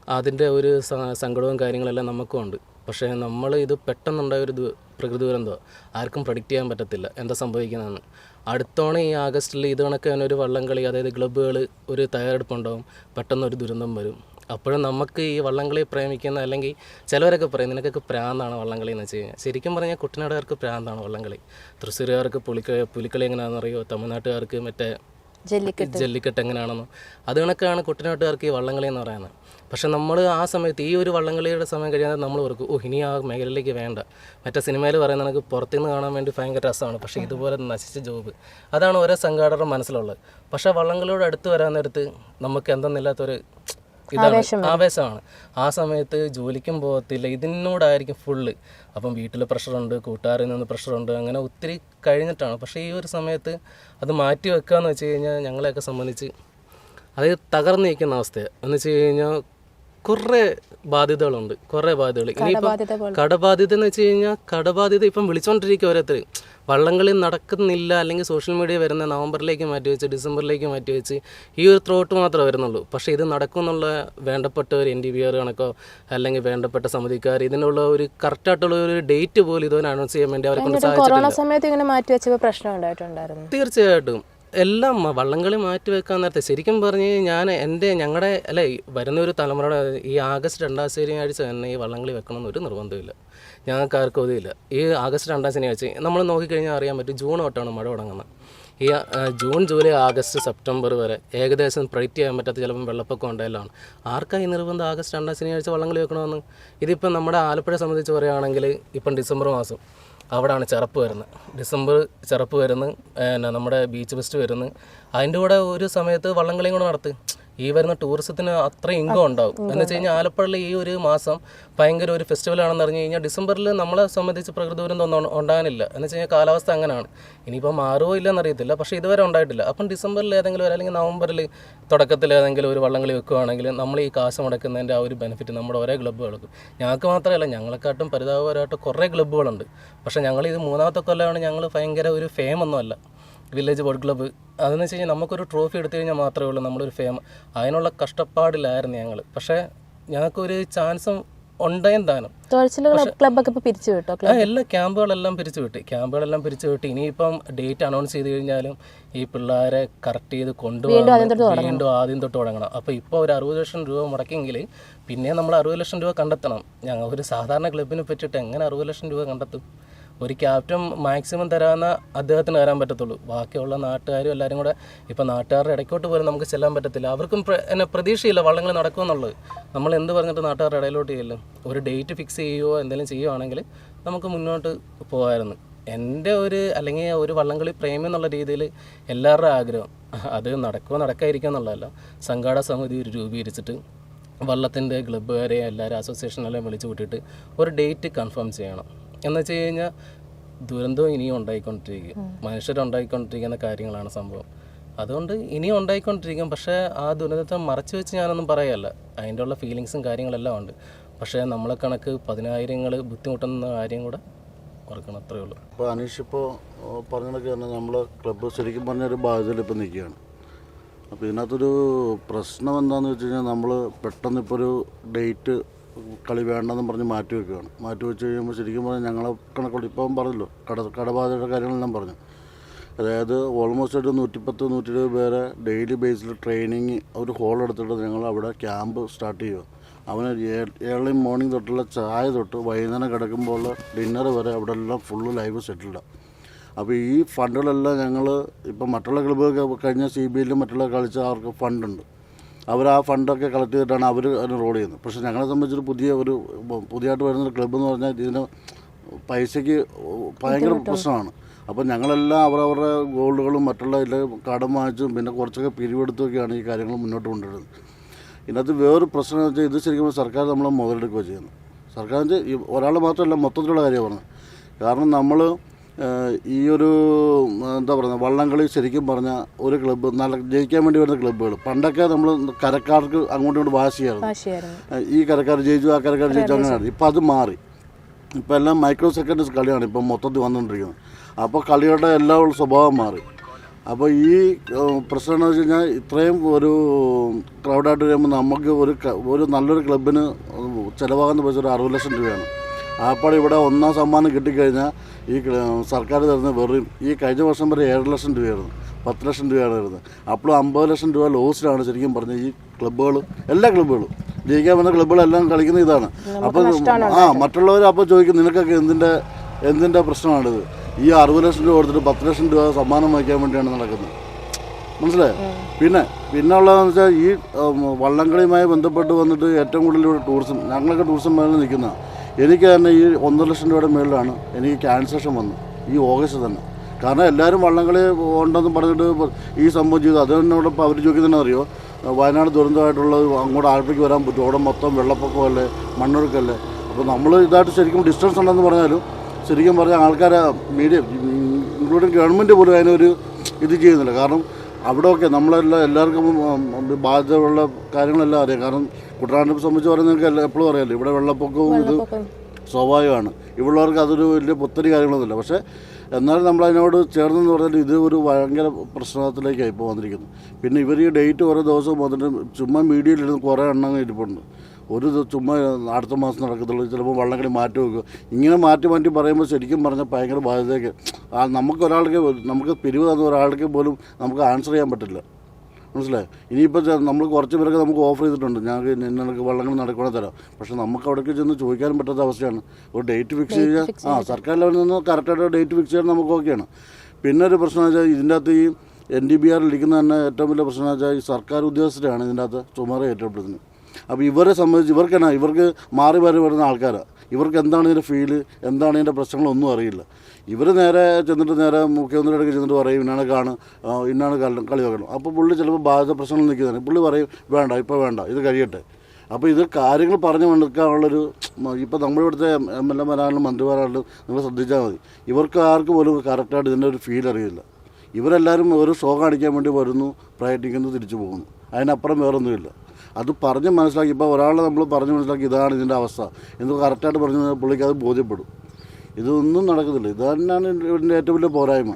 അതിന്റെ ഒരു സങ്കടവും കാര്യങ്ങളെല്ലാം നമുക്കും ഉണ്ട്. പക്ഷേ നമ്മൾ ഇത് പെട്ടെന്നുണ്ടായ ഒരു പ്രകൃതി ദുരന്തമാണ് ആർക്കും പ്രഡിക്റ്റ് ചെയ്യാൻ പറ്റത്തില്ല. എന്താ സംഭവിക്കുന്നതെന്ന്. അടുത്തോണം ഈ ആഗസ്റ്റിൽ ഇത് കണക്ക് തന്നെ ഒരു വള്ളംകളി അതായത് ക്ലബ്ബുകൾ ഒരു തയ്യാറെടുപ്പുണ്ടാവും. പെട്ടെന്നൊരു ദുരന്തം വരും. അപ്പോഴും നമുക്ക് ഈ വള്ളംകളി പ്രേമിക്കുന്ന അല്ലെങ്കിൽ ചിലവരൊക്കെ പറയും നിനക്കൊക്കെ പ്രാന്താണ് വള്ളംകളി എന്ന് വെച്ച് കഴിഞ്ഞാൽ. ശരിക്കും പറഞ്ഞാൽ കുട്ടനാടുകാർക്ക് പ്രാന്താണ് വള്ളംകളി. തൃശ്ശൂരുകാർക്ക് പുലിക്ക പുലിക്കളി എങ്ങനെയാണെന്ന് അറിയോ തമിഴ്നാട്ടുകാർക്ക് മറ്റേ ജല്ലിക്കെട്ട്. ജല്ലിക്കെട്ട് എങ്ങനെയാണെന്നോ? അത് കണക്കാണ് കുട്ടനാട്ടുകാർക്ക് ഈ വള്ളംകളി എന്ന് പറയുന്നത്. പക്ഷെ നമ്മൾ ആ സമയത്ത് ഈ ഒരു വള്ളംകളിയുടെ സമയം കഴിയാതെ നമ്മൾ ഓർക്കും ഓ ഇനി ആ മേഖലയിലേക്ക് വേണ്ട. മറ്റേ സിനിമയിൽ പറയുന്ന നമുക്ക് പുറത്തുനിന്ന് കാണാൻ വേണ്ടി ഭയങ്കര രസമാണ്. പക്ഷേ ഇതുപോലെ നശിച്ച ജോബ്. അതാണ് ഓരോ സംഘാടകരുടെ മനസ്സിലുള്ളത്. പക്ഷേ വള്ളംകളിയോട് അടുത്ത് വരാൻ നേരത്ത് നമുക്ക് എന്തെന്നില്ലാത്തൊരു ഇതാണ് ആവേശമാണ്. ആ സമയത്ത് ജോലിക്കും പോകത്തില്ല. ഇതിനോടായിരിക്കും ഫുള്ള്. അപ്പം വീട്ടിൽ പ്രഷറുണ്ട് കൂട്ടുകാരിൽ നിന്ന് പ്രഷറുണ്ട് അങ്ങനെ ഒത്തിരി കഴിഞ്ഞിട്ടാണ്. പക്ഷേ ഈ ഒരു സമയത്ത് അത് മാറ്റി വെക്കുക എന്ന് വെച്ച് കഴിഞ്ഞാൽ ഞങ്ങളെയൊക്കെ സംബന്ധിച്ച് അത് തകർന്നു നിൽക്കുന്ന അവസ്ഥയാണ് എന്ന് വെച്ച് കഴിഞ്ഞാൽ കുറേ ബാധ്യതകളുണ്ട്. കുറേ ബാധ്യതകൾ. ഇനിയിപ്പോൾ കടബാധ്യത എന്ന് വെച്ച് കഴിഞ്ഞാൽ കടബാധ്യത ഇപ്പം വിളിച്ചുകൊണ്ടിരിക്കുക ഓരോരുത്തർ വള്ളംകളി നടക്കുന്നില്ല അല്ലെങ്കിൽ സോഷ്യൽ മീഡിയ വരുന്ന നവംബറിലേക്ക് മാറ്റി വെച്ച് ഡിസംബറിലേക്ക് മാറ്റി വെച്ച് ഈ ഒരു ത്രോട്ട് മാത്രമേ വരുന്നുള്ളൂ. പക്ഷേ ഇത് നടക്കും എന്നുള്ള വേണ്ടപ്പെട്ടവർ ഒരു എൻ ഡി ബി ആർ കണക്കോ അല്ലെങ്കിൽ വേണ്ടപ്പെട്ട സമിതിക്കാർ ഇതിനുള്ള ഒരു കറക്റ്റായിട്ടുള്ള ഒരു ഡേറ്റ് പോലും ഇതുവരെ അനൗൺസ് ചെയ്യാൻ വേണ്ടി അവരെ കൊണ്ട് സാധിച്ചിട്ടില്ല തീർച്ചയായിട്ടും. എല്ലാം വള്ളംകളി മാറ്റി വെക്കാൻ നേരത്തെ ശരിക്കും പറഞ്ഞ് ഞാൻ എന്റെ ഞങ്ങളുടെ അല്ലെ വരുന്ന ഒരു തലമുറയുടെ ഈ ആഗസ്റ്റ് രണ്ടാം ശനിയാഴ്ച തന്നെ ഈ വള്ളംകളി വെക്കണം എന്നൊരു നിർബന്ധമില്ല ഞങ്ങൾക്ക് ആർക്കും ഇതില്ല ഈ ആഗസ്റ്റ് രണ്ടാം ശനിയാഴ്ച നമ്മൾ നോക്കിക്കഴിഞ്ഞാൽ അറിയാൻ പറ്റും ജൂൺ തൊട്ടാണ് മഴ തുടങ്ങുന്നത്. ഈ ജൂൺ ജൂലൈ ആഗസ്റ്റ് സെപ്റ്റംബർ വരെ ഏകദേശം പ്രഡിക്റ്റ് ചെയ്യാൻ പറ്റാത്ത ചിലപ്പം വെള്ളപ്പൊക്കം ഉണ്ടായാലാണ്. ആർക്കായി നിർബന്ധം ആഗസ്റ്റ് രണ്ടാം ശനിയാഴ്ച വള്ളംകളി വെക്കണമെന്ന്? ഇതിപ്പം നമ്മുടെ ആലപ്പുഴ സംബന്ധിച്ച് പറയുകയാണെങ്കിൽ ഇപ്പം ഡിസംബർ മാസം. അവിടെയാണ് ചെറുപ്പ് വരുന്നത്. ഡിസംബർ ചെറുപ്പ് വരുന്നു പിന്നെ നമ്മുടെ ബീച്ച് ഫെസ്റ്റ് വരുന്നു. അതിന്റെ കൂടെ ഒരു സമയത്ത് വള്ളംകളിയും കൂടെ നടത്ത്. ഈ വരുന്ന ടൂറിസത്തിന് അത്ര ഇൻകം ഉണ്ടാവും. എന്ന് വെച്ച് കഴിഞ്ഞാൽ ആലപ്പുഴയിൽ ഈ ഒരു മാസം ഭയങ്കര ഒരു ഫെസ്റ്റിവൽ ആണെന്ന് പറഞ്ഞു കഴിഞ്ഞാൽ ഡിസംബറിൽ നമ്മളെ സംബന്ധിച്ച് പ്രകൃതി ദുരന്തം ഒന്നും ഉണ്ടാകാനില്ല. എന്ന് വെച്ച് കഴിഞ്ഞാൽ കാലാവസ്ഥ അങ്ങനെയാണ്. ഇനിയിപ്പോൾ മാറുമോ ഇല്ലെന്ന് അറിയത്തില്ല. പക്ഷേ ഇതുവരെ ഉണ്ടായിട്ടില്ല. അപ്പം ഡിസംബറിൽ ഏതെങ്കിലും ഒരു അല്ലെങ്കിൽ നവംബറിൽ തുടക്കത്തിൽ ഏതെങ്കിലും ഒരു വള്ളംകളി വെക്കുകയാണെങ്കിൽ നമ്മൾ ഈ കാശ് മുടക്കുന്നതിന്റെ ആ ഒരു ബെനിഫിറ്റ് നമ്മുടെ ഓരോ ക്ലബ്ബുകൾക്ക് ഞങ്ങൾക്ക് മാത്രമല്ല ഞങ്ങളെക്കാട്ടും പരിതാപകരമായിട്ട് കുറേ ക്ലബ്ബുകളുണ്ട് പക്ഷേ ഞങ്ങൾ ഇത് മൂന്നാമത്തെ കൊല്ലമാണ് ഞങ്ങൾ ഭയങ്കര ഒരു ഫെയിം ഒന്നുമല്ല. Village boat club. അതെന്ന് വെച്ച് കഴിഞ്ഞാൽ നമുക്കൊരു ട്രോഫി എടുത്തു കഴിഞ്ഞാൽ മാത്രമേ ഉള്ളൂ നമ്മളൊരു ഫേമ അതിനുള്ള കഷ്ടപ്പാടിലായിരുന്നു ഞങ്ങൾ പക്ഷേ ഞങ്ങൾക്കൊരു ചാൻസും ഉണ്ടായും താനും. എല്ലാ ക്യാമ്പുകളെല്ലാം പിരിച്ചു വിട്ടു. ക്യാമ്പുകളെല്ലാം പിരിച്ചു വിട്ട്. ഇനിയിപ്പം ഡേറ്റ് അനൗൺസ് ചെയ്ത് കഴിഞ്ഞാലും ഈ പിള്ളേരെ കറക്റ്റ് ചെയ്ത് കൊണ്ടുപോകാൻ വീണ്ടും ആദ്യം തൊട്ട് തുടങ്ങണം. അപ്പോൾ ഇപ്പോൾ ഒരു അറുപത് ലക്ഷം രൂപ മുടക്കിയെങ്കിൽ പിന്നെ നമ്മൾ അറുപത് ലക്ഷം രൂപ കണ്ടെത്തണം. ഞങ്ങൾ ഒരു സാധാരണ ക്ലബിനെ പറ്റിയിട്ട് എങ്ങനെ അറുപത് ലക്ഷം രൂപ കണ്ടെത്തും? ഒരു ക്യാപ്റ്റൻ മാക്സിമം തരാവുന്ന അദ്ദേഹത്തിന് തരാൻ പറ്റത്തുള്ളൂ. ബാക്കിയുള്ള നാട്ടുകാരും എല്ലാവരും കൂടെ ഇപ്പോൾ നാട്ടുകാരുടെ ഇടയ്ക്കോട്ട് പോലും നമുക്ക് ചെല്ലാൻ പറ്റത്തില്ല. അവർക്കും എന്നെ പ്രതീക്ഷയില്ല വള്ളങ്ങൾ നടക്കുമെന്നുള്ളത്. നമ്മൾ എന്ത് പറഞ്ഞിട്ട് നാട്ടുകാരുടെ ഇടയിലോട്ട് ചെല്ലും ഒരു ഡേറ്റ് ഫിക്സ് ചെയ്യുകയോ എന്തെങ്കിലും ചെയ്യുവാണെങ്കിൽ നമുക്ക് മുന്നോട്ട് പോകാമായിരുന്നു. എന്റെ ഒരു അല്ലെങ്കിൽ ഒരു വള്ളംകളി പ്രേമി എന്നുള്ള രീതിയിൽ എല്ലാവരുടെ ആഗ്രഹം. അത് നടക്കുമോ നടക്കാതിരിക്കുക എന്നുള്ളതല്ല. സംഘാടക സമിതി രൂപീകരിച്ചിട്ട് വള്ളത്തിന്റെ ക്ലബ്ബുകാരെ എല്ലാവരും അസോസിയേഷനെല്ലാം വിളിച്ചു കൂട്ടിയിട്ട് ഒരു ഡേറ്റ് കൺഫേം ചെയ്യണം. എന്ന് വെച്ച് കഴിഞ്ഞാൽ ദുരന്തവും ഇനിയും ഉണ്ടായിക്കൊണ്ടിരിക്കുക മനുഷ്യരുണ്ടായിക്കൊണ്ടിരിക്കുന്ന കാര്യങ്ങളാണ് സംഭവം. അതുകൊണ്ട് ഇനിയും ഉണ്ടായിക്കൊണ്ടിരിക്കും. പക്ഷേ ആ ദുരന്തത്തെ മറച്ചു വെച്ച് ഞാനൊന്നും പറയല്ല. അതിന്റെ ഉള്ള ഫീലിങ്സും കാര്യങ്ങളെല്ലാം ഉണ്ട്. പക്ഷേ നമ്മളെ കണക്ക് പതിനായിരങ്ങൾ ബുദ്ധിമുട്ടുന്ന കാര്യം കൂടെ ഓർക്കണം അത്രേ ഉള്ളൂ. ഇപ്പോൾ അനീഷ് ഇപ്പോൾ പറഞ്ഞതൊക്കെ തന്നെ നമ്മൾ ക്ലബ്ബ് ശരിക്കും പറഞ്ഞ ഒരു ബാധ്യതയിൽ ഇപ്പോൾ നിൽക്കുകയാണ്. അപ്പോൾ ഇതിനകത്തൊരു പ്രശ്നം എന്താണെന്ന് വെച്ച് കഴിഞ്ഞാൽ നമ്മൾ പെട്ടെന്ന് ഇപ്പോൾ ഒരു ഡേറ്റ് കളി വേണ്ടെന്നും പറഞ്ഞ് മാറ്റി വെക്കുകയാണ്. മാറ്റി വെച്ച് കഴിയുമ്പോൾ ശരിക്കും പറഞ്ഞാൽ ഞങ്ങളെ കണക്കുള്ള ഇപ്പം പറഞ്ഞല്ലോ കട കടബാധയുടെ കാര്യങ്ങളെല്ലാം പറഞ്ഞു. അതായത് ഓൾമോസ്റ്റ് ഒരു നൂറ്റിപ്പത്ത് നൂറ്റി ഇരുപത് പേരെ ഡെയിലി ബേസിൽ ട്രെയിനിങ് ഒരു ഹോൾ എടുത്തിട്ട് ഞങ്ങൾ അവിടെ ക്യാമ്പ് സ്റ്റാർട്ട് ചെയ്യുക അവന് ഏർലി മോർണിംഗ് തൊട്ടുള്ള ചായ തൊട്ട് വൈകുന്നേരം കിടക്കുമ്പോൾ ഡിന്നർ വരെ അവിടെ എല്ലാം ഫുള്ള് ലൈവ് സെറ്റിൽഡാണ് അപ്പോൾ ഈ ഫണ്ടുകളെല്ലാം ഞങ്ങൾ ഇപ്പം മറ്റുള്ള ക്ലബ്ബൊക്കെ കഴിഞ്ഞ സി ബി ഐയിലും മറ്റുള്ള കളിച്ച അവർക്ക് ഫണ്ടുണ്ട് അവർ ആ ഫണ്ടൊക്കെ കളക്ട് ചെയ്തിട്ടാണ് അവർ അതിന് റോൾ ചെയ്യുന്നത്. പക്ഷേ ഞങ്ങളെ സംബന്ധിച്ചൊരു പുതിയ ഒരു പുതിയതായിട്ട് വരുന്നൊരു ക്ലബ്ബ് എന്ന് പറഞ്ഞാൽ ഇതിന് പൈസയ്ക്ക് ഭയങ്കര പ്രശ്നമാണ്. അപ്പോൾ ഞങ്ങളെല്ലാം അവരവരുടെ ഗോൾഡുകളും മറ്റുള്ള ഇതിൽ കടം വാങ്ങിച്ചും പിന്നെ കുറച്ചൊക്കെ പിരിവെടുത്തുമൊക്കെയാണ് ഈ കാര്യങ്ങൾ മുന്നോട്ട് കൊണ്ടുവരുന്നത്. ഇതിനകത്ത് വേറൊരു പ്രശ്നം എന്ന് വെച്ചാൽ ഇത് ശരിക്കും സർക്കാർ നമ്മളെ മുതലെടുക്കുകയോ ചെയ്യുന്നത്. സർക്കാർ എന്ന് വെച്ചാൽ ഒരാൾ മാത്രമല്ല മൊത്തത്തിലുള്ള കാര്യമാണ്. കാരണം നമ്മൾ ഈ ഒരു എന്താ പറയുക വള്ളംകളി ശരിക്കും പറഞ്ഞാൽ ഒരു ക്ലബ്ബ് നല്ല ജയിക്കാൻ വേണ്ടി വരുന്ന ക്ലബ്ബുകൾ പണ്ടൊക്കെ നമ്മൾ കരക്കാർക്ക് അങ്ങോട്ടും ഇങ്ങോട്ട് വാശിയായിരുന്നു. ഈ കരക്കാർ ജയിച്ചു ആ കരക്കാർ ജയിച്ചു അങ്ങനെയാണ്. ഇപ്പം അത് മാറി. ഇപ്പം എല്ലാം മൈക്രോ സെക്കൻഡ്സ് കളിയാണ് ഇപ്പം മൊത്തത്തിൽ വന്നുകൊണ്ടിരിക്കുന്നത് അപ്പോൾ കളിയുടെ എല്ലാ സ്വഭാവം മാറി. അപ്പോൾ ഈ പ്രശ്നം എന്ന് വെച്ച് കഴിഞ്ഞാൽ ഇത്രയും ഒരു ക്രൗഡായിട്ട് വരുമ്പോൾ നമുക്ക് ഒരു ഒരു നല്ലൊരു ക്ലബിന് ചിലവാകുന്ന പൈസ ഒരു അറുപത് ലക്ഷം രൂപയാണ്. ആപ്പാട് ഇവിടെ ഒന്നാം സമ്മാനം കിട്ടിക്കഴിഞ്ഞാൽ ഈ സർക്കാർ തരുന്ന വെറും ഈ കഴിഞ്ഞ വർഷം വരെ ഏഴ് ലക്ഷം രൂപയായിരുന്നു. പത്ത് ലക്ഷം രൂപയാണ് വരുന്നത് അപ്പോഴും അമ്പത് ലക്ഷം രൂപ ലോസിലാണ് ശരിക്കും പറഞ്ഞത് ഈ ക്ലബ്ബുകൾ എല്ലാ ക്ലബ്ബുകളും. ജയിക്കാൻ വന്ന ക്ലബ്ബുകളെല്ലാം കളിക്കുന്ന ഇതാണ്. അപ്പോൾ ആ മറ്റുള്ളവർ അപ്പോൾ ചോദിക്കും നിനക്കൊക്കെ എന്തിന്റെ എന്തിന്റെ പ്രശ്നമാണിത്? ഈ അറുപത് ലക്ഷം രൂപ കൊടുത്തിട്ട് പത്ത് ലക്ഷം രൂപ സമ്മാനം വയ്ക്കാൻ വേണ്ടിയാണ് നടക്കുന്നത്. മനസ്സിലായോ? പിന്നെ പിന്നെ ഉള്ളതെന്ന് വെച്ചാൽ ഈ വള്ളംകളിയുമായി ബന്ധപ്പെട്ട് വന്നിട്ട് ഏറ്റവും കൂടുതൽ ഇവിടെ ടൂറിസം ഞങ്ങളൊക്കെ ടൂറിസം മേഖല നിൽക്കുന്ന എനിക്ക് തന്നെ ഈ ഒന്നര ലക്ഷം രൂപയുടെ മേളിലാണ് എനിക്ക് ക്യാൻസേഷൻ വന്നു. ഈ ഓഗസ്റ്റ് തന്നെ. കാരണം എല്ലാവരും വള്ളംകളി ഉണ്ടെന്ന് പറഞ്ഞിട്ട് ഈ സംഭവം ചെയ്തു. അത് തന്നെ ഇവിടെ ഇപ്പോൾ അവർ ചോദിക്കുന്നതെന്ന് അറിയോ? വയനാട് ദുരന്തമായിട്ടുള്ളത് അങ്ങോട്ട് ആഴത്തേക്ക് വരാൻ പറ്റും. അവിടെ മൊത്തം വെള്ളപ്പൊക്കമല്ലേ? മണ്ണൊഴുക്കല്ലേ? അപ്പോൾ നമ്മൾ ഇതായിട്ട് ശരിക്കും ഡിസ്റ്റൻസ് ഉണ്ടെന്ന് പറഞ്ഞാലും ശരിക്കും പറഞ്ഞാൽ ആൾക്കാരെ മീഡിയ ഇൻക്ലൂഡിങ് ഗവൺമെന്റ് പോലും അതിനൊരു ഇത് ചെയ്യുന്നില്ല. കാരണം അവിടെയൊക്കെ നമ്മളെല്ലാം എല്ലാവർക്കും ബാധ്യതയുള്ള കാര്യങ്ങളെല്ലാം അറിയാം. കാരണം കുട്ടനാടിനെ സംബന്ധിച്ച് പറയുന്നത് നിങ്ങൾക്ക് എല്ലാ- എപ്പോഴും അറിയാമല്ലോ ഇവിടെ വെള്ളപ്പൊക്കവും ഇത് സ്വാഭാവികമാണ്. ഇവിടെയുള്ളവർക്ക് അതൊരു വലിയ പുത്തരി കാര്യങ്ങളൊന്നുമില്ല. പക്ഷേ എന്നാലും നമ്മൾ അതിനോട് ചേർന്നെന്ന് പറഞ്ഞാൽ ഇത് ഒരു ഭയങ്കര പ്രശ്നത്തിലേക്കാണ് ഇപ്പോൾ വന്നിരിക്കുന്നത് പിന്നെ ഇവർ ഈ ഡേറ്റ് ഓരോ ദിവസവും വന്നിട്ട് ചുമ്മാ മീഡിയയിലിരുന്ന് കുറേ എണ്ണങ്ങൾ ഇരിപ്പുണ്ട്. ഒരു ചുമ്മാ അടുത്ത മാസം നടക്കത്തുള്ളൂ. ചിലപ്പോൾ വള്ളംകളി മാറ്റി വെക്കുക ഇങ്ങനെ മാറ്റി മാറ്റി പറയുമ്പോൾ ശരിക്കും പറഞ്ഞാൽ ഭയങ്കര ബാധ്യതയൊക്കെ. ആ നമുക്ക് ഒരാൾക്ക് നമുക്ക് പിരിവ് തന്ന ഒരാൾക്ക് പോലും നമുക്ക് ആൻസർ ചെയ്യാൻ പറ്റില്ല. മനസ്സിലായി? ഇനിയിപ്പോൾ നമ്മൾ കുറച്ച് പേരൊക്കെ നമുക്ക് ഓഫർ ചെയ്തിട്ടുണ്ട്. ഞങ്ങൾക്ക് നിങ്ങൾക്ക് വള്ളങ്ങൾ നടക്കണേ തരാം. പക്ഷെ നമുക്ക് അവിടേക്ക് ചെന്ന് ചോദിക്കാനും പറ്റാത്ത അവസ്ഥയാണ്. ഒരു ഡേറ്റ് ഫിക്സ് ചെയ്യാൻ ആ സർക്കാർ ലെവലിൽ നിന്ന് കറക്റ്റായിട്ട് ഡേറ്റ് ഫിക്സ് ചെയ്യാൻ നമുക്ക് ഓക്കെയാണ് പിന്നെ ഒരു പ്രശ്നം വെച്ചാൽ ഇതിന്റെ അകത്ത് ഈ എൻ ഡി ബി ആറിൽ ഇരിക്കുന്ന തന്നെ ഏറ്റവും വലിയ പ്രശ്നം വെച്ചാൽ ഈ സർക്കാർ ഉദ്യോഗസ്ഥരാണ് ഇതിന്റെ അകത്ത് ചുമതല ഏറ്റെടുക്കുന്നത്. അപ്പോൾ ഇവരെ സംബന്ധിച്ച് ഇവർക്കെന്നാ ഇവർക്ക് മാറി മാറി വരുന്ന ആൾക്കാരാണ് ഇവർക്ക് എന്താണ് ഇതിന്റെ ഫീൽ എന്താണ് ഇതിന്റെ പ്രശ്നങ്ങളൊന്നും അറിയില്ല. ഇവർ നേരെ ചെന്നിട്ട് നേരെ മുഖ്യമന്ത്രിയുടെ അടുക്ക് ചെന്നിട്ട് പറയും ഇന്നാണ് കാണ് ഇന്നാണ് കളി കളി വെക്കണം. അപ്പോൾ പുള്ളി ചിലപ്പോൾ ബാധിത പ്രശ്നങ്ങൾ നിൽക്കുന്നതാണ് പുള്ളി പറയും വേണ്ട ഇപ്പോൾ വേണ്ട ഇത് കഴിയട്ടെ. അപ്പോൾ ഇത് കാര്യങ്ങൾ പറഞ്ഞു കൊടുക്കാനുള്ളൊരു ഇപ്പോൾ നമ്മളിവിടുത്തെ എം എൽ എമാരാണെങ്കിലും മന്ത്രിമാരാണെങ്കിലും നിങ്ങൾ ശ്രദ്ധിച്ചാൽ മതി. ഇവർക്ക് ആർക്ക് പോലും കറക്റ്റായിട്ട് ഇതിന്റെ ഒരു ഫീൽ അറിയില്ല. ഇവരെല്ലാവരും ഒരു ഷോ കാണിക്കാൻ വേണ്ടി വരുന്നു പ്രയത്നിക്കുന്നു തിരിച്ചു പോകുന്നു. അതിനപ്പുറം വേറൊന്നുമില്ല. അത് പറഞ്ഞ് മനസ്സിലാക്കി. ഇപ്പോൾ ഒരാളെ നമ്മൾ പറഞ്ഞ് മനസ്സിലാക്കി ഇതാണ് ഇതിന്റെ അവസ്ഥ. എന്ന് കറക്റ്റായിട്ട് പറഞ്ഞു പുള്ളിക്ക് അത് ബോധ്യപ്പെടും. ഇതൊന്നും നടക്കുന്നില്ല ഇത് തന്നെയാണ് ഇതിന്റെ ഏറ്റവും വലിയ പോരായ്മ.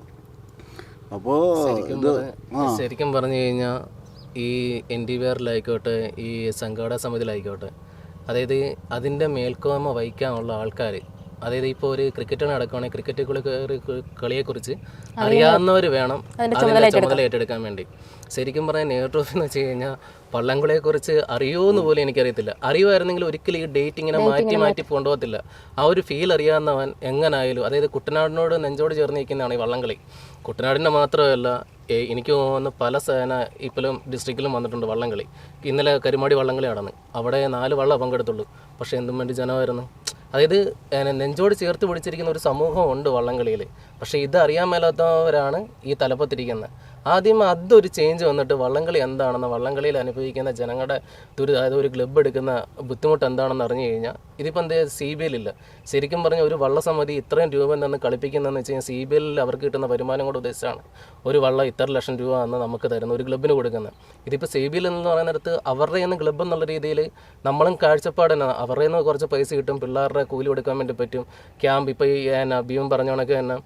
അപ്പോൾ ഇത് ശരിക്കും പറഞ്ഞു കഴിഞ്ഞാൽ ഈ എൻ ഡി വി ആറിലായിക്കോട്ടെ ഈ സംഘാടക സമിതിയിലായിക്കോട്ടെ അതായത് അതിന്റെ മേൽക്കോയ്മ വഹിക്കാനുള്ള ആൾക്കാർ അതായത് ഇപ്പോൾ ഒരു ക്രിക്കറ്റ് നടക്കുകയാണെങ്കിൽ ക്രിക്കറ്റ് കളി കളിയെക്കുറിച്ച് അറിയാവുന്നവർ വേണം അതിന്റെ ചുമതല ഏറ്റെടുക്കാൻ വേണ്ടി. ശരിക്കും പറഞ്ഞാൽ നെഹ്റു ട്രോഫി എന്ന് വെച്ച് കഴിഞ്ഞാൽ വള്ളംകളിയെക്കുറിച്ച് അറിയുമെന്ന് പോലും എനിക്കറിയത്തില്ല. അറിയുമായിരുന്നെങ്കിൽ ഒരിക്കലും ഈ ഡേറ്റ് ഇങ്ങനെ മാറ്റി മാറ്റി കൊണ്ടുപോകത്തില്ല. ആ ഒരു ഫീൽ അറിയാവുന്നവൻ എങ്ങനായാലും അതായത് കുട്ടനാടിനോട് നെഞ്ചോട് ചേർന്ന് നിൽക്കുന്നതാണ് ഈ വള്ളംകളി. കുട്ടനാടിന്റെ മാത്രമല്ല എനിക്ക് തോന്നുന്നു പല സേന ഇപ്പോഴും ഡിസ്ട്രിക്റ്റിലും വന്നിട്ടുണ്ട് വള്ളംകളി. ഇന്നലെ കരുമാടി വള്ളംകളി നടന്ന് അവിടെ നാല് വള്ളം പങ്കെടുത്തുള്ളൂ. പക്ഷേ എന്തും വേണ്ടി ജനമായിരുന്നു. അതായത് നെഞ്ചോട് ചേർത്ത് പിടിച്ചിരിക്കുന്ന ഒരു സമൂഹമുണ്ട് വള്ളംകളിയിൽ പക്ഷേ ഇത് അറിയാൻ മേലാത്തവരാണ് ഈ തലപ്പത്തിരിക്കുന്നത്. ആദ്യം അതൊരു ചേഞ്ച് വന്നിട്ട് വള്ളംകളി എന്താണെന്ന് വള്ളംകളിയിൽ അനുഭവിക്കുന്ന ജനങ്ങളുടെ ദുരി അതായത് ഒരു ക്ലബ്ബ് എടുക്കുന്ന ബുദ്ധിമുട്ട് എന്താണെന്ന് അറിഞ്ഞു കഴിഞ്ഞാൽ ഇതിപ്പോൾ എന്താ സി ബി എല്ലില്ല ശരിക്കും പറഞ്ഞാൽ ഒരു വള്ളസമിതി ഇത്രയും രൂപ നിന്ന് കളിപ്പിക്കുന്നതെന്ന് വെച്ച് കഴിഞ്ഞാൽ സി ബി എല്ലിൽ അവർക്ക് കിട്ടുന്ന വരുമാനം കൂടെ ഉദ്ദേശിച്ചാണ്. ഒരു വള്ളം ഇത്ര ലക്ഷം രൂപ എന്ന് നമുക്ക് തരുന്ന ഒരു ക്ലബ്ബിന് കൊടുക്കുന്നത്. ഇതിപ്പോൾ സി ബി എൽ എന്ന് പറയുന്നിടത്ത് അവരുടെ നിന്ന് ക്ലബ്ബ് എന്നുള്ള രീതിയിൽ നമ്മളും കാഴ്ചപ്പാട് തന്നെ അവരുടെ നിന്ന് കുറച്ച് പൈസ കിട്ടും പിള്ളേരുടെ കൂലി കൊടുക്കാൻ വേണ്ടി പറ്റും. ക്യാമ്പ് ഇപ്പോൾ ഈ എന്നാ ബിയും പറഞ്ഞ കണക്ക് തന്നെ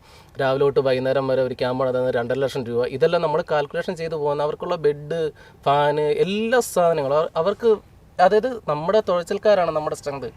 രാവിലെ തൊട്ട് വൈകുന്നേരം വരെ ഒരു ക്യാമ്പ് നടത്തുന്നത് രണ്ടര ലക്ഷം രൂപ. ഇതെല്ലാം നമ്മൾ കാൽക്കുലേഷൻ ചെയ്തു പോകുന്ന അവർക്കുള്ള ബെഡ് ഫാന് എല്ലാ സാധനങ്ങളും അവർക്ക് അതായത് നമ്മുടെ തുഴച്ചിൽക്കാരാണ് നമ്മുടെ സ്ട്രെങ്ത്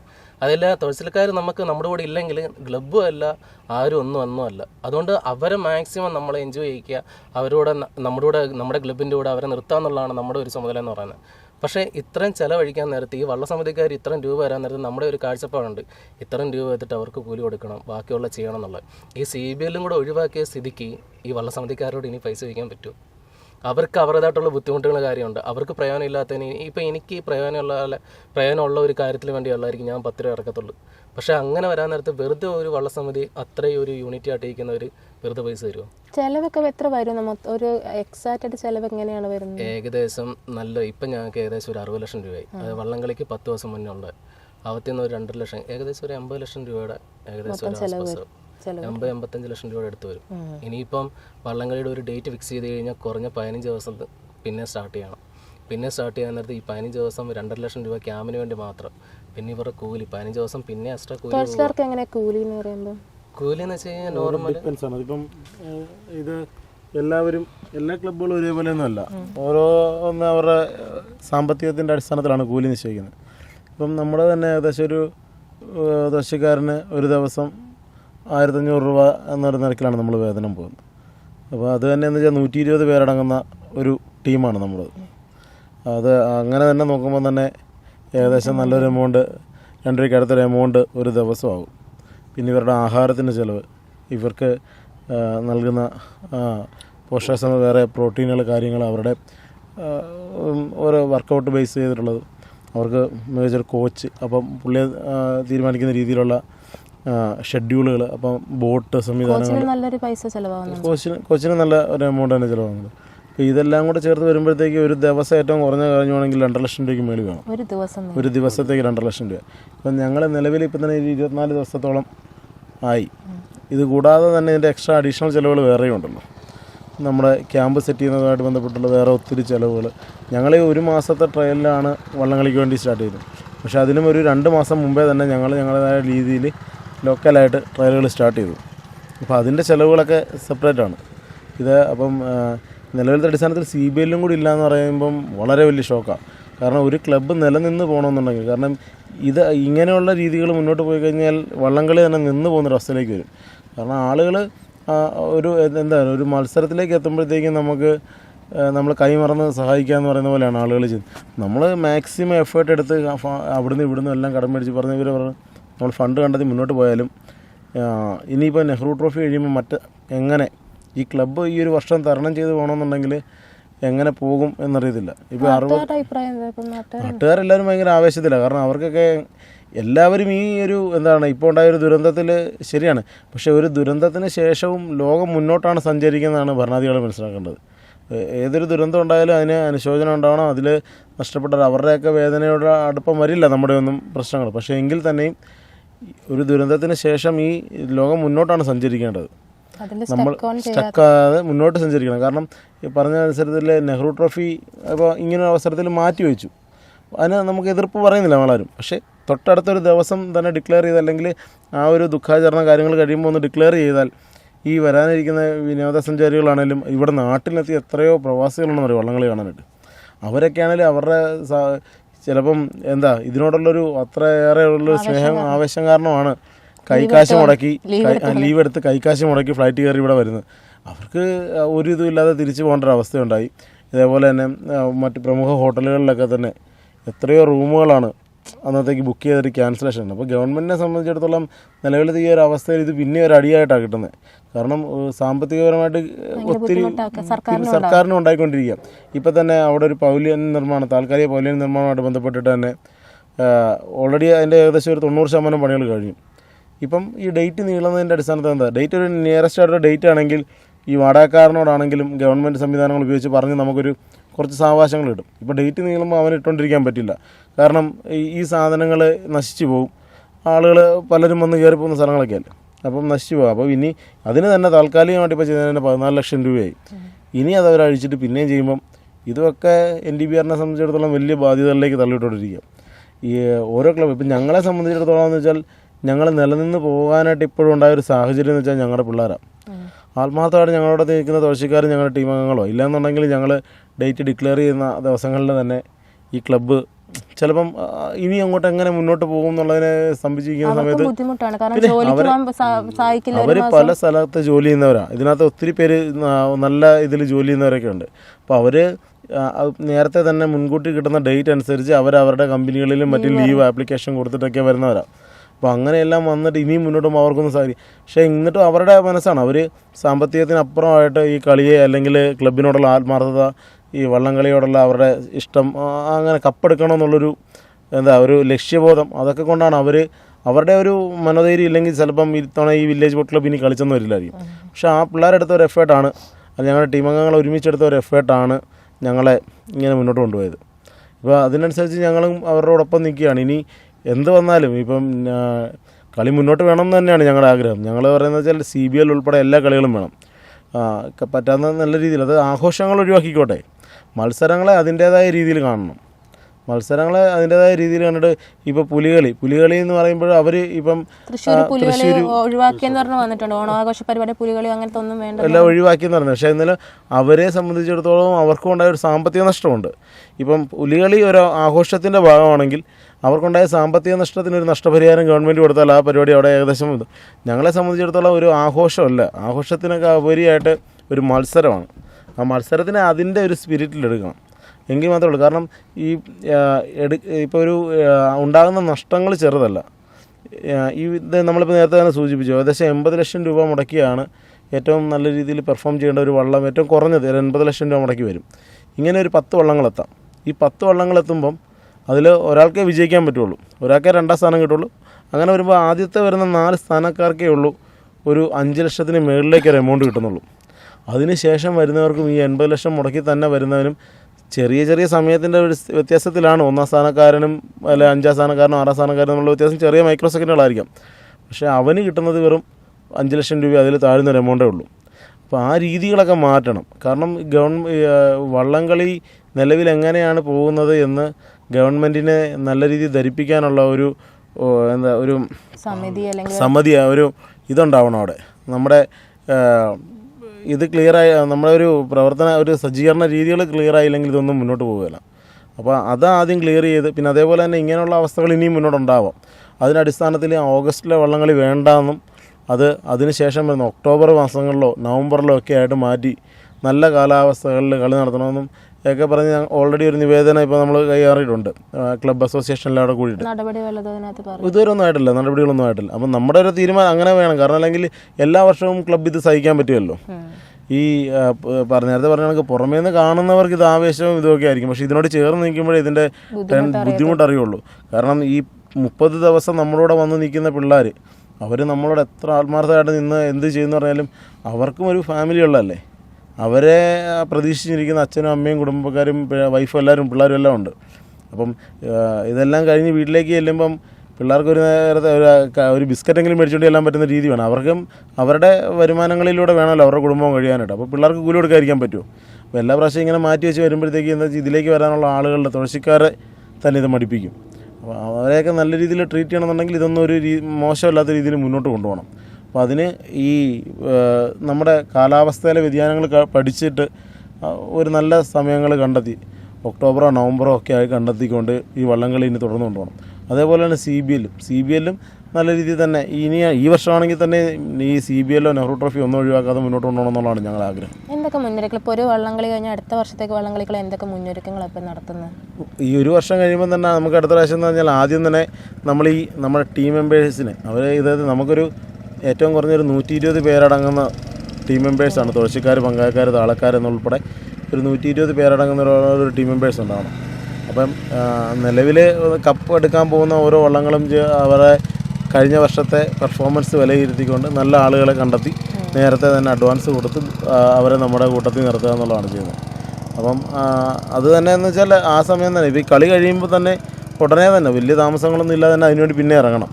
അതല്ല തുഴച്ചിൽക്കാർ നമുക്ക് നമ്മുടെ കൂടെ ഇല്ലെങ്കിൽ ക്ലബ്ബും അല്ല ആരും ഒന്നും ഒന്നും അല്ല. അതുകൊണ്ട് അവരെ മാക്സിമം നമ്മൾ എൻജോയ് ചെയ്യിക്കുക. അവരോട് നമ്മുടെ കൂടെ നമ്മുടെ ക്ലബിന്റെ കൂടെ അവരെ നിർത്താന്നുള്ളതാണ് നമ്മുടെ ഒരു ചുമതല എന്ന് പറയുന്നത്. പക്ഷേ ഇത്രയും ചിലവഴിക്കാൻ നേരത്ത് ഈ വള്ളസമിതിക്കാർ ഇത്രയും രൂപ വരാൻ നേരത്തെ നമ്മുടെ ഒരു കാഴ്ചപ്പാടുണ്ട്. ഇത്രയും രൂപ എടുത്തിട്ട് അവർക്ക് കൂലി കൊടുക്കണം ബാക്കിയുള്ള ചെയ്യണം എന്നുള്ളത്. ഈ സി ബി എല്ലും കൂടെ ഒഴിവാക്കിയ സ്ഥിതിക്ക് ഈ വള്ളസമിതിക്കാരോട് ഇനി പൈസ വയ്ക്കാൻ പറ്റുമോ? അവർക്ക് അവരുടേതായിട്ടുള്ള ബുദ്ധിമുട്ടുകൾ കാര്യമുണ്ട്. അവർക്ക് പ്രയോജനം ഇല്ലാത്തതിന് ഇപ്പം എനിക്ക് പ്രയോജനമുള്ള പ്രയോജനമുള്ള ഒരു കാര്യത്തിന് വേണ്ടിയുള്ളതായിരിക്കും ഞാൻ പത്ത് രൂപ ഇറക്കത്തുള്ളൂ. പക്ഷെ അങ്ങനെ വരാൻ നേരത്ത് വെറുതെ ഒരു വള്ളസമിതി അത്രയും ഒരു യൂണിറ്റി ഒരു വെറുതെ പൈസ തരുമോ ചിലവൊക്കെ എത്ര വരും ഒരു എക്സാക്റ്റ് ചിലവ് എങ്ങനെയാണ് വരുന്നത്? ഏകദേശം നല്ല ഇപ്പം ഞങ്ങൾക്ക് ഏകദേശം ഒരു അറുപത് ലക്ഷം രൂപയായി. അത് വള്ളംകളിക്ക് പത്ത് ദിവസം മുന്നേ ഉള്ളത് അവത്തിൽ നിന്ന് ഒരു രണ്ടര ലക്ഷം ഏകദേശം ഒരു എൺപത് ലക്ഷം രൂപയുടെ ഏകദേശം ഒരു എൺപത് എൺപത്തഞ്ച് ലക്ഷം രൂപയുടെ അടുത്ത് വരും. ഇനിയിപ്പം വള്ളംകളിയുടെ ഒരു ഡേറ്റ് ഫിക്സ് ചെയ്ത് കഴിഞ്ഞാൽ കുറഞ്ഞ പതിനഞ്ച് ദിവസം പിന്നെ സ്റ്റാർട്ട് ചെയ്യണം. പിന്നെ സ്റ്റാർട്ട് ചെയ്യാൻ നേരത്ത് ഈ പതിനഞ്ച് ദിവസം രണ്ടര ലക്ഷം രൂപ ക്യാമ്പിന് വേണ്ടി മാത്രം. പിന്നെ ഇവരുടെ കൂലി പതിനഞ്ച് ദിവസം പിന്നെ എക്സ്ട്രാ കൂലി കൂലി എന്ന് പറയുമ്പോൾ കൂലി എന്ന് വെച്ച് കഴിഞ്ഞാൽ നോർമൽ ഡിപ്പെൻസ് ആണ്. അതിപ്പം ഇത് എല്ലാവരും എല്ലാ ക്ലബ്ബുകളും ഒരേപോലെ ഒന്നുമല്ല ഓരോ ഒന്ന് അവരുടെ സാമ്പത്തികത്തിന്റെ സാമ്പത്തികത്തിന്റെ അടിസ്ഥാനത്തിലാണ് കൂലി നിശ്ചയിക്കുന്നത്. ഇപ്പം നമ്മുടെ തന്നെ ഏകദേശം ഒരു ദശക്കാരന് ഒരു ദിവസം ആയിരത്തഞ്ഞൂറ് രൂപ എന്നൊരു നിരക്കിലാണ് നമ്മൾ വേതനം പോകുന്നത്. അപ്പോൾ അത് തന്നെ എന്ന് വെച്ചാൽ നൂറ്റി ഇരുപത് പേരടങ്ങുന്ന ഒരു ടീമാണ് നമ്മൾ. അത് അങ്ങനെ തന്നെ നോക്കുമ്പോൾ തന്നെ ഏകദേശം നല്ലൊരു എമൗണ്ട് രണ്ട് രൂപയ്ക്ക് അടുത്തൊരു എമൗണ്ട് ഒരു ദിവസമാകും. പിന്നെ ഇവരുടെ ആഹാരത്തിന്റെ ചിലവ്. ഇവർക്ക് നൽകുന്ന പോഷകസമ വേറെ പ്രോട്ടീനുകൾ കാര്യങ്ങൾ അവരുടെ ഓരോ വർക്കൗട്ട് ബേസ് ചെയ്തിട്ടുള്ളത്. അവർക്ക് മികച്ചൊരു കോച്ച്. അപ്പം പുള്ളിയെ തീരുമാനിക്കുന്ന രീതിയിലുള്ള ഷെഡ്യൂളുകൾ അപ്പം ബോട്ട് സംവിധാനങ്ങൾ കോച്ചിന് നല്ലൊരു പൈസ ചിലവാകുന്നുണ്ട്. കോച്ചിന് കോച്ചിന് നല്ല ഒരു എമൗണ്ട് തന്നെ ചിലവാകുന്നത് അപ്പോൾ ഇതെല്ലാം കൂടെ ചേർത്ത് വരുമ്പോഴത്തേക്ക് ഒരു ദിവസം ഏറ്റവും കുറഞ്ഞ കഴിഞ്ഞുവാണെങ്കിൽ രണ്ടര ലക്ഷം രൂപയ്ക്ക് മേളിൽ വേണം. ഒരു ദിവസം. ഒരു ദിവസത്തേക്ക് രണ്ടര ലക്ഷം രൂപ. ഇപ്പം ഞങ്ങൾ നിലവിൽ ഇപ്പം തന്നെ ഒരു ഇരുപത്തിനാല് ദിവസത്തോളം ആയി. ഇത് കൂടാതെ തന്നെ ഇതിന്റെ എക്സ്ട്രാ അഡീഷണൽ ചിലവുകൾ വേറെയും ഉണ്ടല്ലോ. നമ്മുടെ ക്യാമ്പ് സെറ്റ് ചെയ്യുന്നതുമായിട്ട് ബന്ധപ്പെട്ടുള്ള വേറെ ഒത്തിരി ചിലവുകൾ ഞങ്ങൾ ഈ ഒരു മാസത്തെ ട്രയലിലാണ് വള്ളംകളിക്ക് വേണ്ടി സ്റ്റാർട്ട് ചെയ്തത്. പക്ഷേ അതിനും ഒരു രണ്ട് മാസം മുമ്പേ തന്നെ ഞങ്ങൾ ഞങ്ങളുടേതായ രീതിയിൽ ലോക്കലായിട്ട് ട്രയലുകൾ സ്റ്റാർട്ട് ചെയ്തു. അപ്പോൾ അതിന്റെ ചിലവുകളൊക്കെ സെപ്പറേറ്റ് ആണ്. ഇത് അപ്പം നിലവിലത്തെ അടിസ്ഥാനത്തിൽ സി ബി എല്ലും കൂടി ഇല്ല എന്ന് പറയുമ്പം വളരെ വലിയ ഷോക്കാണ് കാരണം ഒരു ക്ലബ്ബ് നിലനിന്ന് പോകണമെന്നുണ്ടെങ്കിൽ കാരണം ഇത് ഇങ്ങനെയുള്ള രീതികൾ മുന്നോട്ട് പോയി കഴിഞ്ഞാൽ വള്ളംകളി തന്നെ നിന്ന് പോകുന്നൊരവസ്ഥയിലേക്ക് വരും. കാരണം ആളുകൾ ഒരു എന്താ ഒരു മത്സരത്തിലേക്ക് എത്തുമ്പോഴത്തേക്കും നമുക്ക് നമ്മൾ കൈമറന്ന് സഹായിക്കുക എന്ന് പറയുന്ന പോലെയാണ് ആളുകൾ ചെയ്യുന്നത്. നമ്മൾ മാക്സിമം എഫേർട്ട് എടുത്ത് അവിടുന്ന് ഇവിടുന്ന് എല്ലാം കടം മേടിച്ച് പറഞ്ഞ ഇവർ പറഞ്ഞു നമ്മൾ ഫണ്ട് കണ്ടെത്തി മുന്നോട്ട് പോയാലും ഇനിയിപ്പോൾ നെഹ്റു ട്രോഫി കഴിയുമ്പോൾ മറ്റ് എങ്ങനെ ഈ ക്ലബ്ബ് ഈ ഒരു വർഷം തരണം ചെയ്ത് പോകണമെന്നുണ്ടെങ്കിൽ എങ്ങനെ പോകും എന്നറിയത്തില്ല. ഇപ്പോൾ അറുപത് നാട്ടുകാരെല്ലാവരും ഭയങ്കര ആവേശത്തിലാണ് കാരണം അവർക്കൊക്കെ എല്ലാവരും ഈ ഒരു എന്താണ് ഇപ്പോൾ ഉണ്ടായ ഒരു ദുരന്തത്തിൽ ശരിയാണ്. പക്ഷേ ഒരു ദുരന്തത്തിന് ശേഷവും ലോകം മുന്നോട്ടാണ് സഞ്ചരിക്കുന്നതാണ് ഭരണാധികാരികൾ മനസ്സിലാക്കേണ്ടത്. ഏതൊരു ദുരന്തം ഉണ്ടായാലും അതിന് അനുശോചനം ഉണ്ടാവണം. അതിൽ നഷ്ടപ്പെട്ട അവരുടെയൊക്കെ വേദനയുടെ അടുപ്പം വരില്ല നമ്മുടെ ഒന്നും പ്രശ്നങ്ങൾ. പക്ഷേ എങ്കിൽ തന്നെയും ഒരു ദുരന്തത്തിന് ശേഷം ഈ ലോകം മുന്നോട്ടാണ് സഞ്ചരിക്കേണ്ടത്. നമ്മൾ സ്റ്റക്കാതെ മുന്നോട്ട് സഞ്ചരിക്കണം. കാരണം ഈ പറഞ്ഞ അവസരത്തിൽ നെഹ്റു ട്രോഫി അപ്പോൾ ഇങ്ങനെ ഒരു അവസരത്തിൽ മാറ്റി വെച്ചു. അതിന് നമുക്ക് എതിർപ്പ് പറയുന്നില്ല നമ്മളാരും. പക്ഷേ തൊട്ടടുത്തൊരു ദിവസം തന്നെ ഡിക്ലെയർ ചെയ്ത് അല്ലെങ്കിൽ ആ ഒരു ദുഃഖാചരണ കാര്യങ്ങൾ കഴിയുമ്പോൾ ഒന്ന് ഡിക്ലെയർ ചെയ്താൽ ഈ വരാനിരിക്കുന്ന വിനോദസഞ്ചാരികളാണേലും ഇവിടെ നാട്ടിലെത്തി എത്രയോ പ്രവാസികളുണ്ടെന്ന് അറിയാം വള്ളംകളി കാണാനായിട്ട്. അവരൊക്കെ ആണെങ്കിലും അവരുടെ ചിലപ്പം എന്താ ഇതിനോടുള്ളൊരു അത്രയേറെ ഉള്ളൊരു സ്നേഹം ആവേശം കാരണമാണ് കൈക്കാശ് മുടക്കി ലീവ് എടുത്ത് കൈക്കാശ് മുടക്കി ഫ്ലൈറ്റ് കയറി ഇവിടെ വരുന്നത്. അവർക്ക് ഒരു ഇതും ഇല്ലാതെ തിരിച്ചു പോകേണ്ട ഒരു അവസ്ഥയുണ്ടായി. ഇതേപോലെ തന്നെ മറ്റ് പ്രമുഖ ഹോട്ടലുകളിലൊക്കെ തന്നെ എത്രയോ റൂമുകളാണ് അന്നത്തേക്ക് ബുക്ക് ചെയ്തൊരു ക്യാൻസലേഷൻ ഉണ്ട്. അപ്പോൾ ഗവൺമെന്റിനെ സംബന്ധിച്ചിടത്തോളം നിലവിലത്തെ ഈ ഒരു അവസ്ഥയിൽ ഇത് പിന്നെ ഒരു അടിയായിട്ടാണ് കിട്ടുന്നത്. കാരണം സാമ്പത്തികപരമായിട്ട് ഒത്തിരി സർക്കാരിന് സർക്കാരിനും ഉണ്ടായിക്കൊണ്ടിരിക്കുക ഇപ്പം തന്നെ അവിടെ ഒരു പൗലിയൻ നിർമ്മാണം താൽക്കാലിക പൗലിയൻ നിർമ്മാണമായിട്ട് ബന്ധപ്പെട്ടിട്ട് തന്നെ ഓൾറെഡി അതിന്റെ ഏകദേശം ഒരു തൊണ്ണൂറ് ശതമാനം പണികൾ കഴിഞ്ഞു. ഇപ്പം ഈ ഡേറ്റ് നീളുന്നതിന്റെ അടിസ്ഥാനത്തിൽ എന്താ? ഡേറ്റ് ഒരു നിയറസ്റ്റ് ആയിട്ടുള്ള ഡേറ്റ് ആണെങ്കിൽ ഈ വാടകക്കാരനോടാണെങ്കിലും ഗവൺമെന്റ് സംവിധാനങ്ങൾ ഉപയോഗിച്ച് പറഞ്ഞ് നമുക്കൊരു കുറച്ച് സാവകാശങ്ങൾ കിട്ടും. ഇപ്പോൾ ഡേറ്റ് നീളുമ്പോൾ അവന് ഇട്ടുകൊണ്ടിരിക്കാൻ പറ്റില്ല. കാരണം ഈ സാധനങ്ങൾ നശിച്ചു പോകും ആളുകൾ പലരും വന്ന് കയറി പോകുന്ന സ്ഥലങ്ങളൊക്കെ അല്ലേ അപ്പം നശിച്ചു പോകും അപ്പോൾ ഇനി അതിന് തന്നെ താൽക്കാലികമായിട്ട് ഇപ്പോൾ ചെയ്യുന്നതിന് പതിനാല് ലക്ഷം രൂപയായി. ഇനി അത് അവരഴിച്ചിട്ട് പിന്നെയും ചെയ്യുമ്പം ഇതൊക്കെ എൻ ഡി ബി ആറിനെ സംബന്ധിച്ചിടത്തോളം വലിയ ബാധ്യതകളിലേക്ക് തള്ളിയിട്ടുകൊണ്ടിരിക്കുക ഈ ഓരോ ക്ലബ് ഇപ്പം ഞങ്ങളെ സംബന്ധിച്ചിടത്തോളം എന്ന് വെച്ചാൽ ഞങ്ങൾ നിലനിന്ന് പോകാനായിട്ട് ഇപ്പോഴും ഉണ്ടായ ഒരു സാഹചര്യം എന്ന് വെച്ചാൽ ഞങ്ങളുടെ പിള്ളേരാണ് ആത്മാർത്ഥമായിട്ട് ഞങ്ങളോട് നിൽക്കുന്ന തുഴച്ചിക്കാർ ഞങ്ങളുടെ ടീം അംഗങ്ങളോ. ഇല്ലയെന്നുണ്ടെങ്കിൽ ഞങ്ങൾ ഡേറ്റ് ഡിക്ലെയർ ചെയ്യുന്ന ദിവസങ്ങളിൽ തന്നെ ഈ ക്ലബ്ബ് ചിലപ്പം ഇനി അങ്ങോട്ട് എങ്ങനെ മുന്നോട്ട് പോകും എന്നുള്ളതിനെ സംബന്ധിച്ചിരിക്കുന്ന സമയത്ത് അവർ പല സ്ഥലത്ത് ജോലി ചെയ്യുന്നവരാണ് ഇതിനകത്ത് ഒത്തിരി പേര് നല്ല ഇതിൽ ജോലി ചെയ്യുന്നവരൊക്കെ ഉണ്ട്. അപ്പോൾ അവർ നേരത്തെ തന്നെ മുൻകൂട്ടി കിട്ടുന്ന ഡേറ്റ് അനുസരിച്ച് അവർ അവരുടെ കമ്പനികളിലും മറ്റും ലീവ് ആപ്ലിക്കേഷൻ കൊടുത്തിട്ടൊക്കെ വരുന്നവരാണ് അപ്പോൾ അങ്ങനെയെല്ലാം വന്നിട്ട് ഇനിയും മുന്നോട്ട് മുന്നോട്ടും അവർക്കൊന്നും സാധിക്കും പക്ഷേ എന്നിട്ടും അവരുടെ മനസ്സാണ്. അവർ സാമ്പത്തികത്തിനപ്പുറമായിട്ട് ഈ കളിയെ അല്ലെങ്കിൽ ക്ലബിനോടുള്ള ആത്മാർത്ഥത ഈ വള്ളംകളിയോടുള്ള അവരുടെ ഇഷ്ടം അങ്ങനെ കപ്പെടുക്കണം എന്നുള്ളൊരു എന്താ ഒരു ലക്ഷ്യബോധം അതൊക്കെ കൊണ്ടാണ് അവർ അവരുടെ ഒരു മനോധൈര്യം ഇല്ലെങ്കിൽ ചിലപ്പം ഇത്തവണ ഈ വില്ലേജ് ബോട്ട് ക്ലബ് ഇനി കളിച്ചെന്ന് വരില്ലായിരിക്കും. പക്ഷേ ആ പിള്ളേരെടുത്ത ഒരു എഫേർട്ടാണ് അത് ഞങ്ങളുടെ ടീം അംഗങ്ങൾ ഒരുമിച്ചെടുത്ത ഒരു എഫേർട്ടാണ് ഞങ്ങളെ ഇങ്ങനെ മുന്നോട്ട് കൊണ്ടുപോയത്. അപ്പോൾ അതിനനുസരിച്ച് ഞങ്ങളും അവരോടൊപ്പം നിൽക്കുകയാണ്. ഇനി എന്ത് വന്നാലും ഇപ്പം കളി മുന്നോട്ട് വേണം എന്ന് തന്നെയാണ് ഞങ്ങളുടെ ആഗ്രഹം. ഞങ്ങൾ പറയുന്നത് വെച്ചാൽ സി ബി എൽ ഉൾപ്പെടെ എല്ലാ കളികളും വേണം. പറ്റാവുന്ന നല്ല രീതിയിൽ അത് ആഘോഷങ്ങൾ ഒഴിവാക്കിക്കോട്ടെ. മത്സരങ്ങളെ അതിന്റേതായ രീതിയിൽ കാണണം. മത്സരങ്ങളെ അതിന്റെതായ രീതിയിൽ കണ്ടിട്ട് ഇപ്പൊ പുലികളി. പുലികളി എന്ന് പറയുമ്പോൾ അവർ ഇപ്പം ഒഴിവാക്കിയെന്ന് പറഞ്ഞ് വന്നിട്ടുണ്ട്. ഓണാഘോഷ പരിപാടി പുലികളി അങ്ങനത്തെ ഒന്നും വേണ്ട എല്ലാം ഒഴിവാക്കിയെന്ന് പറഞ്ഞു. പക്ഷേ എന്നാലും അവരെ സംബന്ധിച്ചിടത്തോളം അവർക്കും ഉണ്ടായ ഒരു സാമ്പത്തിക നഷ്ടമുണ്ട്. ഇപ്പം പുലികളി ഒരു ആഘോഷത്തിന്റെ ഭാഗമാണെങ്കിൽ അവർക്കുണ്ടായ സാമ്പത്തിക നഷ്ടത്തിന് ഒരു നഷ്ടപരിഹാരം ഗവൺമെന്റ് കൊടുത്താൽ ആ പരിപാടി അവിടെ ഏകദേശം ഞങ്ങളെ സംബന്ധിച്ചിടത്തോളം ഒരു ആഘോഷമല്ല. ആഘോഷത്തിനൊക്കെ ഉപരിയായിട്ട് ഒരു മത്സരമാണ്. ആ മത്സരത്തിനെ അതിന്റെ ഒരു സ്പിരിറ്റിലെടുക്കണം എങ്കിൽ മാത്രമേ ഉള്ളൂ. കാരണം ഈ എടു ഇപ്പോൾ ഒരു ഉണ്ടാകുന്ന നഷ്ടങ്ങൾ ചെറുതല്ല. ഈ ഇത് നമ്മളിപ്പോൾ നേരത്തെ തന്നെ സൂചിപ്പിച്ചു. ഏകദേശം എൺപത് ലക്ഷം രൂപ മുടക്കിയാണ് ഏറ്റവും നല്ല രീതിയിൽ പെർഫോം ചെയ്യേണ്ട ഒരു വള്ളം ഏറ്റവും കുറഞ്ഞത് എൺപത് ലക്ഷം രൂപ മുടക്കി വരും. ഇങ്ങനെ ഒരു പത്ത് വള്ളങ്ങളെത്താം ഈ പത്ത് വള്ളങ്ങളെത്തുമ്പം അതിൽ ഒരാൾക്കേ വിജയിക്കാൻ പറ്റുള്ളൂ. ഒരാൾക്കേ രണ്ടാം സ്ഥാനം കിട്ടുള്ളൂ. അങ്ങനെ വരുമ്പോൾ ആദ്യത്തെ വരുന്ന നാല് സ്ഥാനക്കാർക്കേ ഉള്ളൂ ഒരു അഞ്ച് ലക്ഷത്തിന് മുകളിലേക്ക് ഒരു എമൗണ്ട് കിട്ടുന്നുള്ളൂ അതിനുശേഷം വരുന്നവർക്കും ഈ എൺപത് ലക്ഷം മുടക്കി തന്നെ വരുന്നവനും ചെറിയ ചെറിയ സമയത്തിന്റെ ഒരു വ്യത്യാസത്തിലാണ്. ഒന്നാം സ്ഥാനക്കാരനും അല്ലെ അഞ്ചാം സ്ഥാനക്കാരനും ആറാം സ്ഥാനക്കാരനും എന്നുള്ള വ്യത്യാസം ചെറിയ മൈക്രോ സെക്കൻഡുകളായിരിക്കാം പക്ഷേ അവന് കിട്ടുന്നത് വെറും അഞ്ച് ലക്ഷം രൂപ അതിൽ താഴ്ന്ന ഒരു എമൗണ്ടേ ഉള്ളൂ. അപ്പോൾ ആ രീതികളൊക്കെ മാറ്റണം. കാരണം ഗവൺമെന്റ് വള്ളംകളി നിലവിൽ എങ്ങനെയാണ് പോകുന്നത് എന്ന് ഗവൺമെന്റിനെ നല്ല രീതിയിൽ ധരിപ്പിക്കാനുള്ള ഒരു എന്താ ഒരു സമിതി അല്ലെങ്കിൽ ഒരു ഇതുണ്ടാവണം അവിടെ. നമ്മുടെ ഇത് ക്ലിയറായി നമ്മുടെ ഒരു പ്രവർത്തന ഒരു സജ്ജീകരണ രീതികൾ ക്ലിയർ ആയില്ലെങ്കിൽ ഇതൊന്നും മുന്നോട്ട് പോവുകയില്ല. അപ്പോൾ അത് ആദ്യം ക്ലിയർ ചെയ്ത് പിന്നെ അതേപോലെ തന്നെ ഇങ്ങനെയുള്ള അവസ്ഥകൾ ഇനിയും മുന്നോട്ടുണ്ടാവാം. അതിന്റെ അടിസ്ഥാനത്തിൽ ഓഗസ്റ്റിലെ വള്ളംകളി വേണ്ടാന്നും അത് അതിനുശേഷം വരുന്ന ഒക്ടോബർ മാസങ്ങളിലോ നവംബറിലോ ഒക്കെ ആയിട്ട് മാറ്റി നല്ല കാലാവസ്ഥകളിൽ കളി നടത്തണമെന്നും ഒക്കെ പറഞ്ഞ് ഓൾറെഡി ഒരു നിവേദനം ഇപ്പോൾ നമ്മൾ കൈയാറിയിട്ടുണ്ട് ക്ലബ് കൂടിയിട്ട്. നടപടി വല്ലതും പറഞ്ഞു ഇതുവരെ ഒന്നും ആയിട്ടില്ല. നടപടികളൊന്നും ആയിട്ടില്ല. അപ്പം നമ്മുടെ ഒരു തീരുമാനം അങ്ങനെ വേണം. കാരണം അല്ലെങ്കിൽ എല്ലാ വർഷവും ക്ലബ് ഇത് സഹിക്കാൻ പറ്റുമല്ലോ. ഈ പറഞ്ഞ നേരത്തെ പറഞ്ഞ കണക്ക് പുറമേ നിന്ന് കാണുന്നവർക്ക് ഇത് ആവേശവും ഇതൊക്കെ ആയിരിക്കും. പക്ഷേ ഇതിനോട് ചേർന്ന് നിൽക്കുമ്പോഴേ ഇതിന്റെ ബുദ്ധിമുട്ട് അറിയുള്ളൂ. കാരണം ഈ മുപ്പത് ദിവസം നമ്മളോട് വന്ന് നിൽക്കുന്ന പിള്ളേർ അവർ നമ്മളോട് എത്ര ആത്മാർത്ഥമായിട്ട് നിന്ന് എന്ത് ചെയ്യുന്നു പറഞ്ഞാലും അവർക്കും ഒരു ഫാമിലി ഉള്ളതല്ലേ? അവരെ പ്രതീക്ഷിച്ചിരിക്കുന്ന അച്ഛനും അമ്മയും കുടുംബക്കാരും വൈഫും എല്ലാവരും പിള്ളേരും എല്ലാം ഉണ്ട്. അപ്പം ഇതെല്ലാം കഴിഞ്ഞ് വീട്ടിലേക്ക് ചെല്ലുമ്പം പിള്ളേർക്ക് ഒരു നേരത്തെ ഒരു ബിസ്ക്കറ്റെങ്കിലും മേടിച്ചുകൊണ്ട് ചെല്ലാൻ പറ്റുന്ന രീതി വേണം. അവർക്കും അവരുടെ വരുമാനങ്ങളിലൂടെ വേണമല്ലോ അവരുടെ കുടുംബം കഴിയാനായിട്ട്. അപ്പോൾ പിള്ളേർക്ക് കൂലി കൊടുക്കാതിരിക്കാൻ പറ്റുമോ? അപ്പോൾ എല്ലാ പ്രാവശ്യം ഇങ്ങനെ മാറ്റി വെച്ച് വരുമ്പോഴത്തേക്ക് എന്താ ഇതിലേക്ക് വരാനുള്ള ആളുകളുടെ തുളസിക്കാരെ തന്നെ ഇത് മടിപ്പിക്കും. അപ്പോൾ അവരെയൊക്കെ നല്ല രീതിയിൽ ട്രീറ്റ് ചെയ്യണമെന്നുണ്ടെങ്കിൽ ഇതൊന്നും ഒരു മോശമല്ലാത്ത രീതിയിൽ മുന്നോട്ട് കൊണ്ടുപോകണം. അപ്പോൾ അതിന് ഈ നമ്മുടെ കാലാവസ്ഥയിലെ വ്യതിയാനങ്ങൾ പഠിച്ചിട്ട് ഒരു നല്ല സമയങ്ങൾ കണ്ടെത്തി ഒക്ടോബറോ നവംബറോ ഒക്കെ ആയി കണ്ടെത്തിക്കൊണ്ട് ഈ വള്ളംകളി ഇനി തുടർന്ന് കൊണ്ടുപോകണം. അതേപോലെ തന്നെ സി ബി എല്ലും. സി ബി എല്ലും നല്ല രീതിയിൽ തന്നെ ഇനി ഈ വർഷമാണെങ്കിൽ തന്നെ ഈ സി ബി എല്ലോ നെഹ്റു ട്രോഫി ഒന്നും ഒഴിവാക്കാതെ മുന്നോട്ട് കൊണ്ടുപോകണം എന്നുള്ളതാണ് ഞങ്ങളുടെ ആഗ്രഹം. എന്തൊക്കെ മുന്നൊരുക്കങ്ങൾ? ഇപ്പോൾ ഒരു വള്ളംകളി കഴിഞ്ഞാൽ അടുത്ത വർഷത്തേക്ക് വള്ളംകളികൾ എന്തൊക്കെ മുന്നൊരുക്കങ്ങൾ ഇപ്പം നടത്തുന്നത്? ഈ ഒരു വർഷം കഴിയുമ്പോൾ തന്നെ നമുക്ക് അടുത്ത പ്രാവശ്യം എന്ന് പറഞ്ഞാൽ ആദ്യം തന്നെ നമ്മൾ ഈ നമ്മുടെ ടീം മെമ്പേഴ്സിന് അവർ ഇതായത് നമുക്കൊരു ഏറ്റവും കുറഞ്ഞൊരു നൂറ്റി ഇരുപത് പേരടങ്ങുന്ന ടീം മെമ്പേഴ്സാണ് തുളസിക്കാർ പങ്കാക്കാർ താളക്കാർ എന്നുൾപ്പെടെ ഒരു നൂറ്റി ഇരുപത് പേരടങ്ങുന്ന ഒരു ടീം മെമ്പേഴ്സ് ഉണ്ടാവണം. അപ്പം നിലവിൽ കപ്പ് എടുക്കാൻ പോകുന്ന ഓരോ വള്ളങ്ങളും അവരെ കഴിഞ്ഞ വർഷത്തെ പെർഫോമൻസ് വിലയിരുത്തിക്കൊണ്ട് നല്ല ആളുകളെ കണ്ടെത്തി നേരത്തെ തന്നെ അഡ്വാൻസ് കൊടുത്ത് അവരെ നമ്മുടെ കൂട്ടത്തിൽ നിർത്തുക എന്നുള്ളതാണ് ചെയ്യുന്നത്. അപ്പം അത് തന്നെ എന്ന് വെച്ചാൽ ആ സമയം തന്നെ. ഇപ്പോൾ ഈ കളി കഴിയുമ്പോൾ തന്നെ ഉടനെ തന്നെ വലിയ താമസങ്ങളൊന്നും ഇല്ലാതെ തന്നെ അതിനുവേണ്ടി പിന്നെ ഇറങ്ങണം.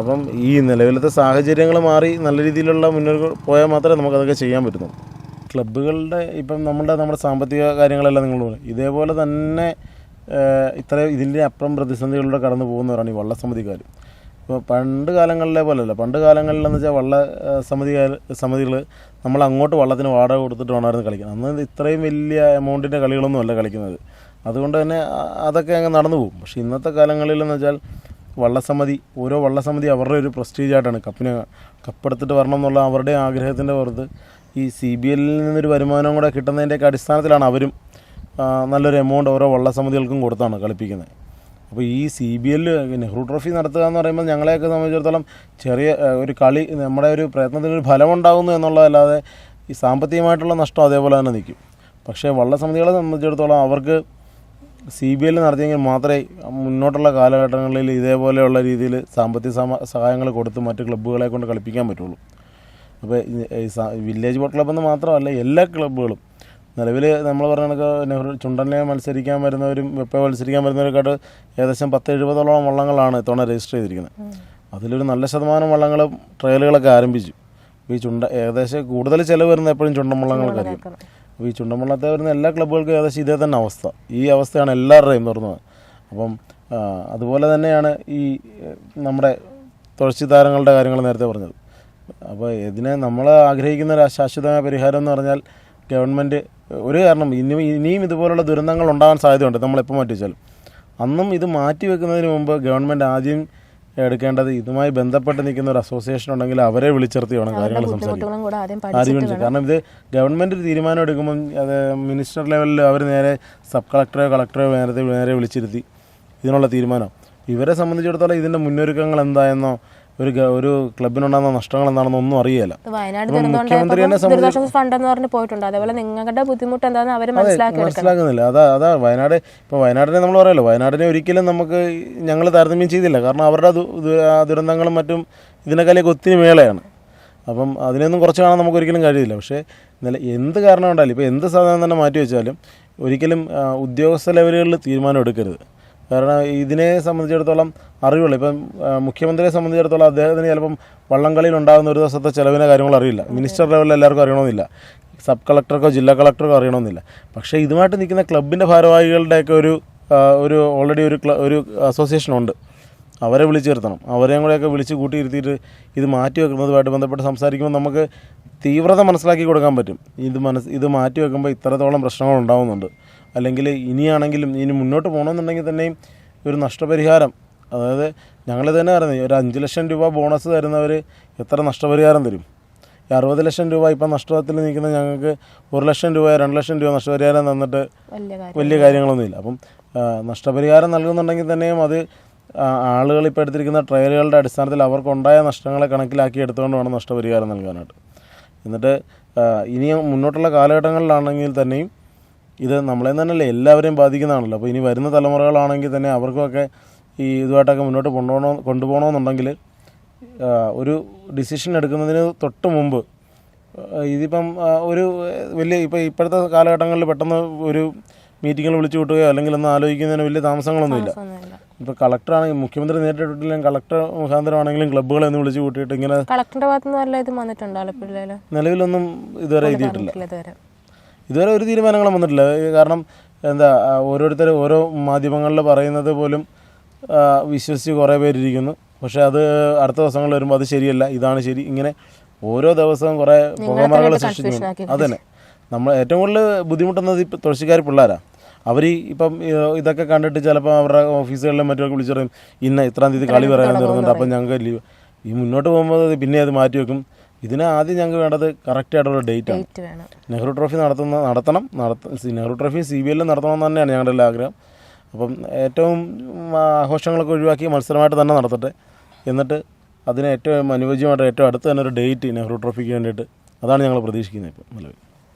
അപ്പം ഈ നിലവിലത്തെ സാഹചര്യങ്ങൾ മാറി നല്ല രീതിയിലുള്ള മുന്നോട്ട് പോയാൽ മാത്രമേ നമുക്കതൊക്കെ ചെയ്യാൻ പറ്റുന്നുള്ളൂ ക്ലബ്ബുകളുടെ ഇപ്പം നമ്മുടെ നമ്മുടെ സാമ്പത്തിക കാര്യങ്ങളെല്ലാം നിങ്ങൾ ഇതേപോലെ തന്നെ ഇത്ര ഇതിന്റെ അപ്പുറം പ്രതിസന്ധികളിലൂടെ കടന്നു പോകുന്നവരാണ് ഈ വള്ളസമിതിക്കാർ ഇപ്പോൾ പണ്ട് കാലങ്ങളിലെ പോലെയല്ല. പണ്ട് കാലങ്ങളിലെന്ന് വെച്ചാൽ വള്ള സമിതി സമിതികൾ നമ്മൾ അങ്ങോട്ട് വള്ളത്തിന് വാടക കൊടുത്തിട്ട് വേണമായിരുന്നു കളിക്കുന്നത്. അന്ന് ഇത്രയും വലിയ എമൗണ്ടിന്റെ കളികളൊന്നും അല്ല കളിക്കുന്നത്. അതുകൊണ്ട് തന്നെ അതൊക്കെ അങ്ങ് നടന്നു പോകും. പക്ഷേ ഇന്നത്തെ കാലങ്ങളിലെന്ന് വെച്ചാൽ വള്ളസമിതി ഓരോ വള്ളസമിതി അവരുടെ ഒരു പ്രസ്റ്റീജായിട്ടാണ് കപ്പിന് കപ്പെടുത്തിട്ട് വരണം എന്നുള്ള അവരുടെ ആഗ്രഹത്തിന്റെ പുറത്ത് ഈ സി ബി എല്ലിൽ നിന്നൊരു വരുമാനം കൂടെ കിട്ടുന്നതിന്റെയൊക്കെ അടിസ്ഥാനത്തിലാണ് അവരും നല്ലൊരു എമൗണ്ട് ഓരോ വള്ളസമിതികൾക്കും കൊടുത്താണ് കളിപ്പിക്കുന്നത്. അപ്പോൾ ഈ സി ബി എല്ലിൽ നെഹ്റു ട്രോഫി നടത്തുക എന്ന് പറയുമ്പോൾ ഞങ്ങളെയൊക്കെ സംബന്ധിച്ചിടത്തോളം ചെറിയ ഒരു കളി നമ്മുടെ ഒരു പ്രയത്നത്തിനൊരു ഫലമുണ്ടാകുന്നു എന്നുള്ളതല്ലാതെ ഈ സാമ്പത്തികമായിട്ടുള്ള നഷ്ടം അതേപോലെ തന്നെ നിൽക്കും. പക്ഷേ വള്ളസമിതികളെ സംബന്ധിച്ചിടത്തോളം അവർക്ക് സി ബി എല്ലിൽ നടത്തിയെങ്കിൽ മാത്രമേ മുന്നോട്ടുള്ള കാലഘട്ടങ്ങളിൽ ഇതേപോലെയുള്ള രീതിയിൽ സാമ്പത്തിക സഹായങ്ങൾ കൊടുത്ത് മറ്റ് ക്ലബ്ബുകളെ കൊണ്ട് കളിപ്പിക്കാൻ പറ്റുള്ളൂ. അപ്പോൾ വില്ലേജ് ബോട്ട് ക്ലബ്ബ് എന്ന് മാത്രമല്ല എല്ലാ ക്ലബ്ബുകളും. നിലവിൽ നമ്മൾ പറഞ്ഞ കണക്ക് നെഹ്റു ചുണ്ടനെ മത്സരിക്കാൻ വരുന്നവരും വെപ്പ മത്സരിക്കാൻ വരുന്നവരെക്കാട്ട് ഏകദേശം പത്ത് എഴുപതോളം വള്ളങ്ങളാണ് ഇത്തവണ രജിസ്റ്റർ ചെയ്തിരിക്കുന്നത്. അതിലൊരു നല്ല ശതമാനം വള്ളങ്ങളും ട്രയലുകളൊക്കെ ആരംഭിച്ചു. ഈ ചുണ്ട ഏകദേശം കൂടുതൽ ചിലവ് വരുന്നത് എപ്പോഴും ചുണ്ടൻ വള്ളങ്ങൾക്കായിരിക്കും. അപ്പോൾ ഈ ചുണ്ടൻവള്ളത്തെ വരുന്ന എല്ലാ ക്ലബ്ബുകൾക്കും ഏകദേശം ഇതേ തന്നെ അവസ്ഥ. ഈ അവസ്ഥയാണ് എല്ലാവരുടെയും തുറന്നത്. അപ്പം അതുപോലെ തന്നെയാണ് ഈ നമ്മുടെ തുളസി താരങ്ങളുടെ കാര്യങ്ങൾ നേരത്തെ പറഞ്ഞത്. അപ്പോൾ ഇതിനെ നമ്മൾ ആഗ്രഹിക്കുന്ന ഒരു ശാശ്വതമായ പരിഹാരം എന്ന് പറഞ്ഞാൽ ഗവൺമെന്റ് ഒരു കാരണം ഇനി ഇനിയും ഇതുപോലുള്ള ദുരന്തങ്ങൾ ഉണ്ടാകാൻ സാധ്യതയുണ്ട്. നമ്മളെപ്പോൾ മാറ്റി വെച്ചാലും അന്നും ഇത് മാറ്റി വെക്കുന്നതിന് മുമ്പ് ഗവൺമെന്റ് ആദ്യം എടുക്കേണ്ടത്. ഇതുമായി ബന്ധപ്പെട്ട് നിൽക്കുന്ന ഒരു അസോസിയേഷൻ ഉണ്ടെങ്കിൽ അവരെ വിളിച്ചിർത്തി വേണം കാര്യങ്ങൾ സംസാരിക്കും കാരണം ഇത് ഗവൺമെന്റ് ഒരു തീരുമാനം എടുക്കുമ്പം അത് മിനിസ്റ്റർ ലെവലിൽ അവർ നേരെ സബ് കളക്ടറെയോ കളക്ടറെയോ നേരത്തെ നേരെ വിളിച്ചിരുത്തി. ഇതിനുള്ള തീരുമാനം. ഇവരെ സംബന്ധിച്ചിടത്തോളം ഇതിന്റെ മുന്നൊരുക്കങ്ങൾ എന്തായെന്നോ ഒരു ഒരു ക്ലബിനുണ്ടാകുന്ന നഷ്ടങ്ങൾ എന്താണെന്ന് ഒന്നും അറിയില്ല വയനാട് ഫണ്ട് എന്ന് പറഞ്ഞ് പോയിട്ടുണ്ട്. അതേപോലെ നിങ്ങളുടെ ബുദ്ധിമുട്ട് എന്താണെന്ന് അവർ മനസ്സിലാക്കുന്നില്ല. അതാ അതാ വയനാട് ഇപ്പോൾ വയനാടിനെ നമ്മൾ പറയല്ലോ വയനാടിനെ ഒരിക്കലും നമുക്ക് ഞങ്ങൾ താരതമ്യം ചെയ്തില്ല. കാരണം അവരുടെ ദുരന്തങ്ങളും മറ്റും ഇതിനേക്കാളേക്ക് ഒത്തിരി മേളയാണ് അപ്പം അതിനൊന്നും കുറച്ച് കാണാൻ നമുക്ക് ഒരിക്കലും കഴിയില്ല. പക്ഷേ നില എന്ത് കാരണം ഉണ്ടായാലും ഇപ്പോൾ എന്ത് സാധനം തന്നെ മാറ്റി വെച്ചാലും ഒരിക്കലും ഉദ്യോഗസ്ഥ ലെവലുകളിൽ തീരുമാനം എടുക്കരുത്. കാരണം ഇതിനെ സംബന്ധിച്ചിടത്തോളം അറിവുള്ളു. ഇപ്പം മുഖ്യമന്ത്രിയെ സംബന്ധിച്ചിടത്തോളം അദ്ദേഹത്തിന് ചിലപ്പം വള്ളംകളിയിൽ ഉണ്ടാകുന്ന ഒരു ദിവസത്തെ ചിലവിനെ കാര്യങ്ങൾ അറിയില്ല. മിനിസ്റ്റർ ലെവലിൽ എല്ലാവർക്കും അറിയണമെന്നില്ല. സബ് കളക്ടർക്കോ ജില്ലാ കളക്ടർക്കോ അറിയണമെന്നില്ല. പക്ഷേ ഇതുമായിട്ട് നിൽക്കുന്ന ക്ലബിന്റെ ഭാരവാഹികളുടെയൊക്കെ ഒരു ഒരു ഓൾറെഡി ഒരു ഒരു അസോസിയേഷൻ ഉണ്ട്. അവരെ വിളിച്ചു വരുത്തണം. അവരെയും കൂടെയൊക്കെ വിളിച്ച് കൂട്ടിയിരുത്തിയിട്ട് ഇത് മാറ്റി വെക്കുന്നതുമായിട്ട് ബന്ധപ്പെട്ട് സംസാരിക്കുമ്പോൾ നമുക്ക് തീവ്രത മനസ്സിലാക്കി കൊടുക്കാൻ പറ്റും. ഇത് മനസ്സ് ഇത് മാറ്റി വെക്കുമ്പോൾ ഇത്രത്തോളം പ്രശ്നങ്ങൾ ഉണ്ടാകുന്നുണ്ട് അല്ലെങ്കിൽ ഇനിയാണെങ്കിലും ഇനി മുന്നോട്ട് പോകണമെന്നുണ്ടെങ്കിൽ തന്നെയും ഒരു നഷ്ടപരിഹാരം. അതായത് ഞങ്ങൾ തന്നെ പറയുന്നത് ഒരു അഞ്ച് ലക്ഷം രൂപ ബോണസ് തരുന്നവർ എത്ര നഷ്ടപരിഹാരം തരും? ഈ അറുപത് ലക്ഷം രൂപ ഇപ്പം നഷ്ടത്തിൽ നിൽക്കുന്ന ഞങ്ങൾക്ക് ഒരു ലക്ഷം രൂപ രണ്ട് ലക്ഷം രൂപ നഷ്ടപരിഹാരം തന്നിട്ട് വലിയ കാര്യങ്ങളൊന്നുമില്ല. അപ്പം നഷ്ടപരിഹാരം നൽകുന്നുണ്ടെങ്കിൽ തന്നെയും അത് ആളുകൾ ഇപ്പോൾ എടുത്തിരിക്കുന്ന ട്രയലുകളുടെ അടിസ്ഥാനത്തിൽ അവർക്കുണ്ടായ നഷ്ടങ്ങളെ കണക്കിലാക്കി എടുത്തുകൊണ്ട് വേണം നഷ്ടപരിഹാരം നൽകാനായിട്ട്. എന്നിട്ട് ഇനി മുന്നോട്ടുള്ള കാലഘട്ടങ്ങളിലാണെങ്കിൽ തന്നെയും ഇത് നമ്മളെ തന്നെയല്ലേ എല്ലാവരെയും ബാധിക്കുന്നതാണല്ലോ. അപ്പോൾ ഇനി വരുന്ന തലമുറകളാണെങ്കിൽ തന്നെ അവർക്കൊക്കെ ഈ ഇതുമായിട്ടൊക്കെ മുന്നോട്ട് കൊണ്ടുപോകണോ കൊണ്ടുപോകണമെന്നുണ്ടെങ്കിൽ ഒരു ഡിസിഷൻ എടുക്കുന്നതിന് തൊട്ട് മുമ്പ് ഇതിപ്പം ഒരു വലിയ ഇപ്പോൾ ഇപ്പോഴത്തെ കാലഘട്ടങ്ങളിൽ പെട്ടെന്ന് ഒരു മീറ്റിങ്ങിൽ വിളിച്ചു കൂട്ടുകയോ അല്ലെങ്കിൽ ഒന്ന് ആലോചിക്കുന്നതിന് വലിയ താമസങ്ങളൊന്നുമില്ല. ഇപ്പോൾ കളക്ടറാണെങ്കിൽ മുഖ്യമന്ത്രി നേരിട്ടിട്ടില്ലെങ്കിൽ കളക്ടർ മുഖാന്തരമാണെങ്കിലും ക്ലബ്ബുകളെ ഒന്ന് വിളിച്ചു കൂട്ടിയിട്ട് ഇങ്ങനെ കളക്ടറുടെ ഭാഗത്തുനിന്ന് വല്ല ഇത് വന്നിട്ടുണ്ടോ നിലവിലൊന്നും ഇതുവരെ എഴുതിയിട്ടില്ല. ഇതുവരെ ഒരു തീരുമാനങ്ങളും വന്നിട്ടില്ല. കാരണം എന്താ ഓരോരുത്തർ ഓരോ മാധ്യമങ്ങളിൽ പറയുന്നത് പോലും വിശ്വസിച്ച് കുറേ പേരിരിക്കുന്നു പക്ഷേ അത് അടുത്ത ദിവസങ്ങളിൽ വരുമ്പോൾ അത് ശരിയല്ല ഇതാണ് ശരി. ഇങ്ങനെ ഓരോ ദിവസവും കുറേ പുകമറകൾ സൃഷ്ടിക്കുന്നു. അതന്നെ. നമ്മൾ ഏറ്റവും കൂടുതൽ ബുദ്ധിമുട്ടുന്നത് ഇപ്പം തുളസിക്കാർ പിള്ളേരാണ് അവർ ഇപ്പം ഇതൊക്കെ കണ്ടിട്ട് ചിലപ്പോൾ അവരുടെ ഓഫീസുകളിലും മറ്റൊക്കെ വിളിച്ചു പറയും ഇന്ന ഇത്രാം തീയതി കളി പറയാൻ തുടങ്ങുന്നുണ്ട് അപ്പം ഞങ്ങൾക്ക് ലീവ്. ഈ മുന്നോട്ട് പോകുമ്പോൾ പിന്നെ അത് മാറ്റി വെക്കും. ഇതിന് ആദ്യം ഞങ്ങൾക്ക് വേണ്ടത് കറക്റ്റ് ആയിട്ടുള്ള ഡേറ്റ് ആണ്. നെഹ്റു ട്രോഫി നടത്തുന്ന നടത്തണം. നടത്ത നെഹ്റു ട്രോഫി സി ബി എല്ലിൽ നടത്തണം എന്ന് തന്നെയാണ് ഞങ്ങളുടെ എല്ലാ ആഗ്രഹം. അപ്പം ഏറ്റവും ആഘോഷങ്ങളൊക്കെ ഒഴിവാക്കി മത്സരമായിട്ട് തന്നെ നടത്തട്ടെ. എന്നിട്ട് അതിന് ഏറ്റവും അനുയോജ്യമായിട്ട് ഏറ്റവും അടുത്ത് തന്നെ ഒരു ഡേറ്റ് നെഹ്റു ട്രോഫിക്ക് വേണ്ടിയിട്ട്. അതാണ് ഞങ്ങൾ പ്രതീക്ഷിക്കുന്നത് ഇപ്പോൾ നിലവിൽ.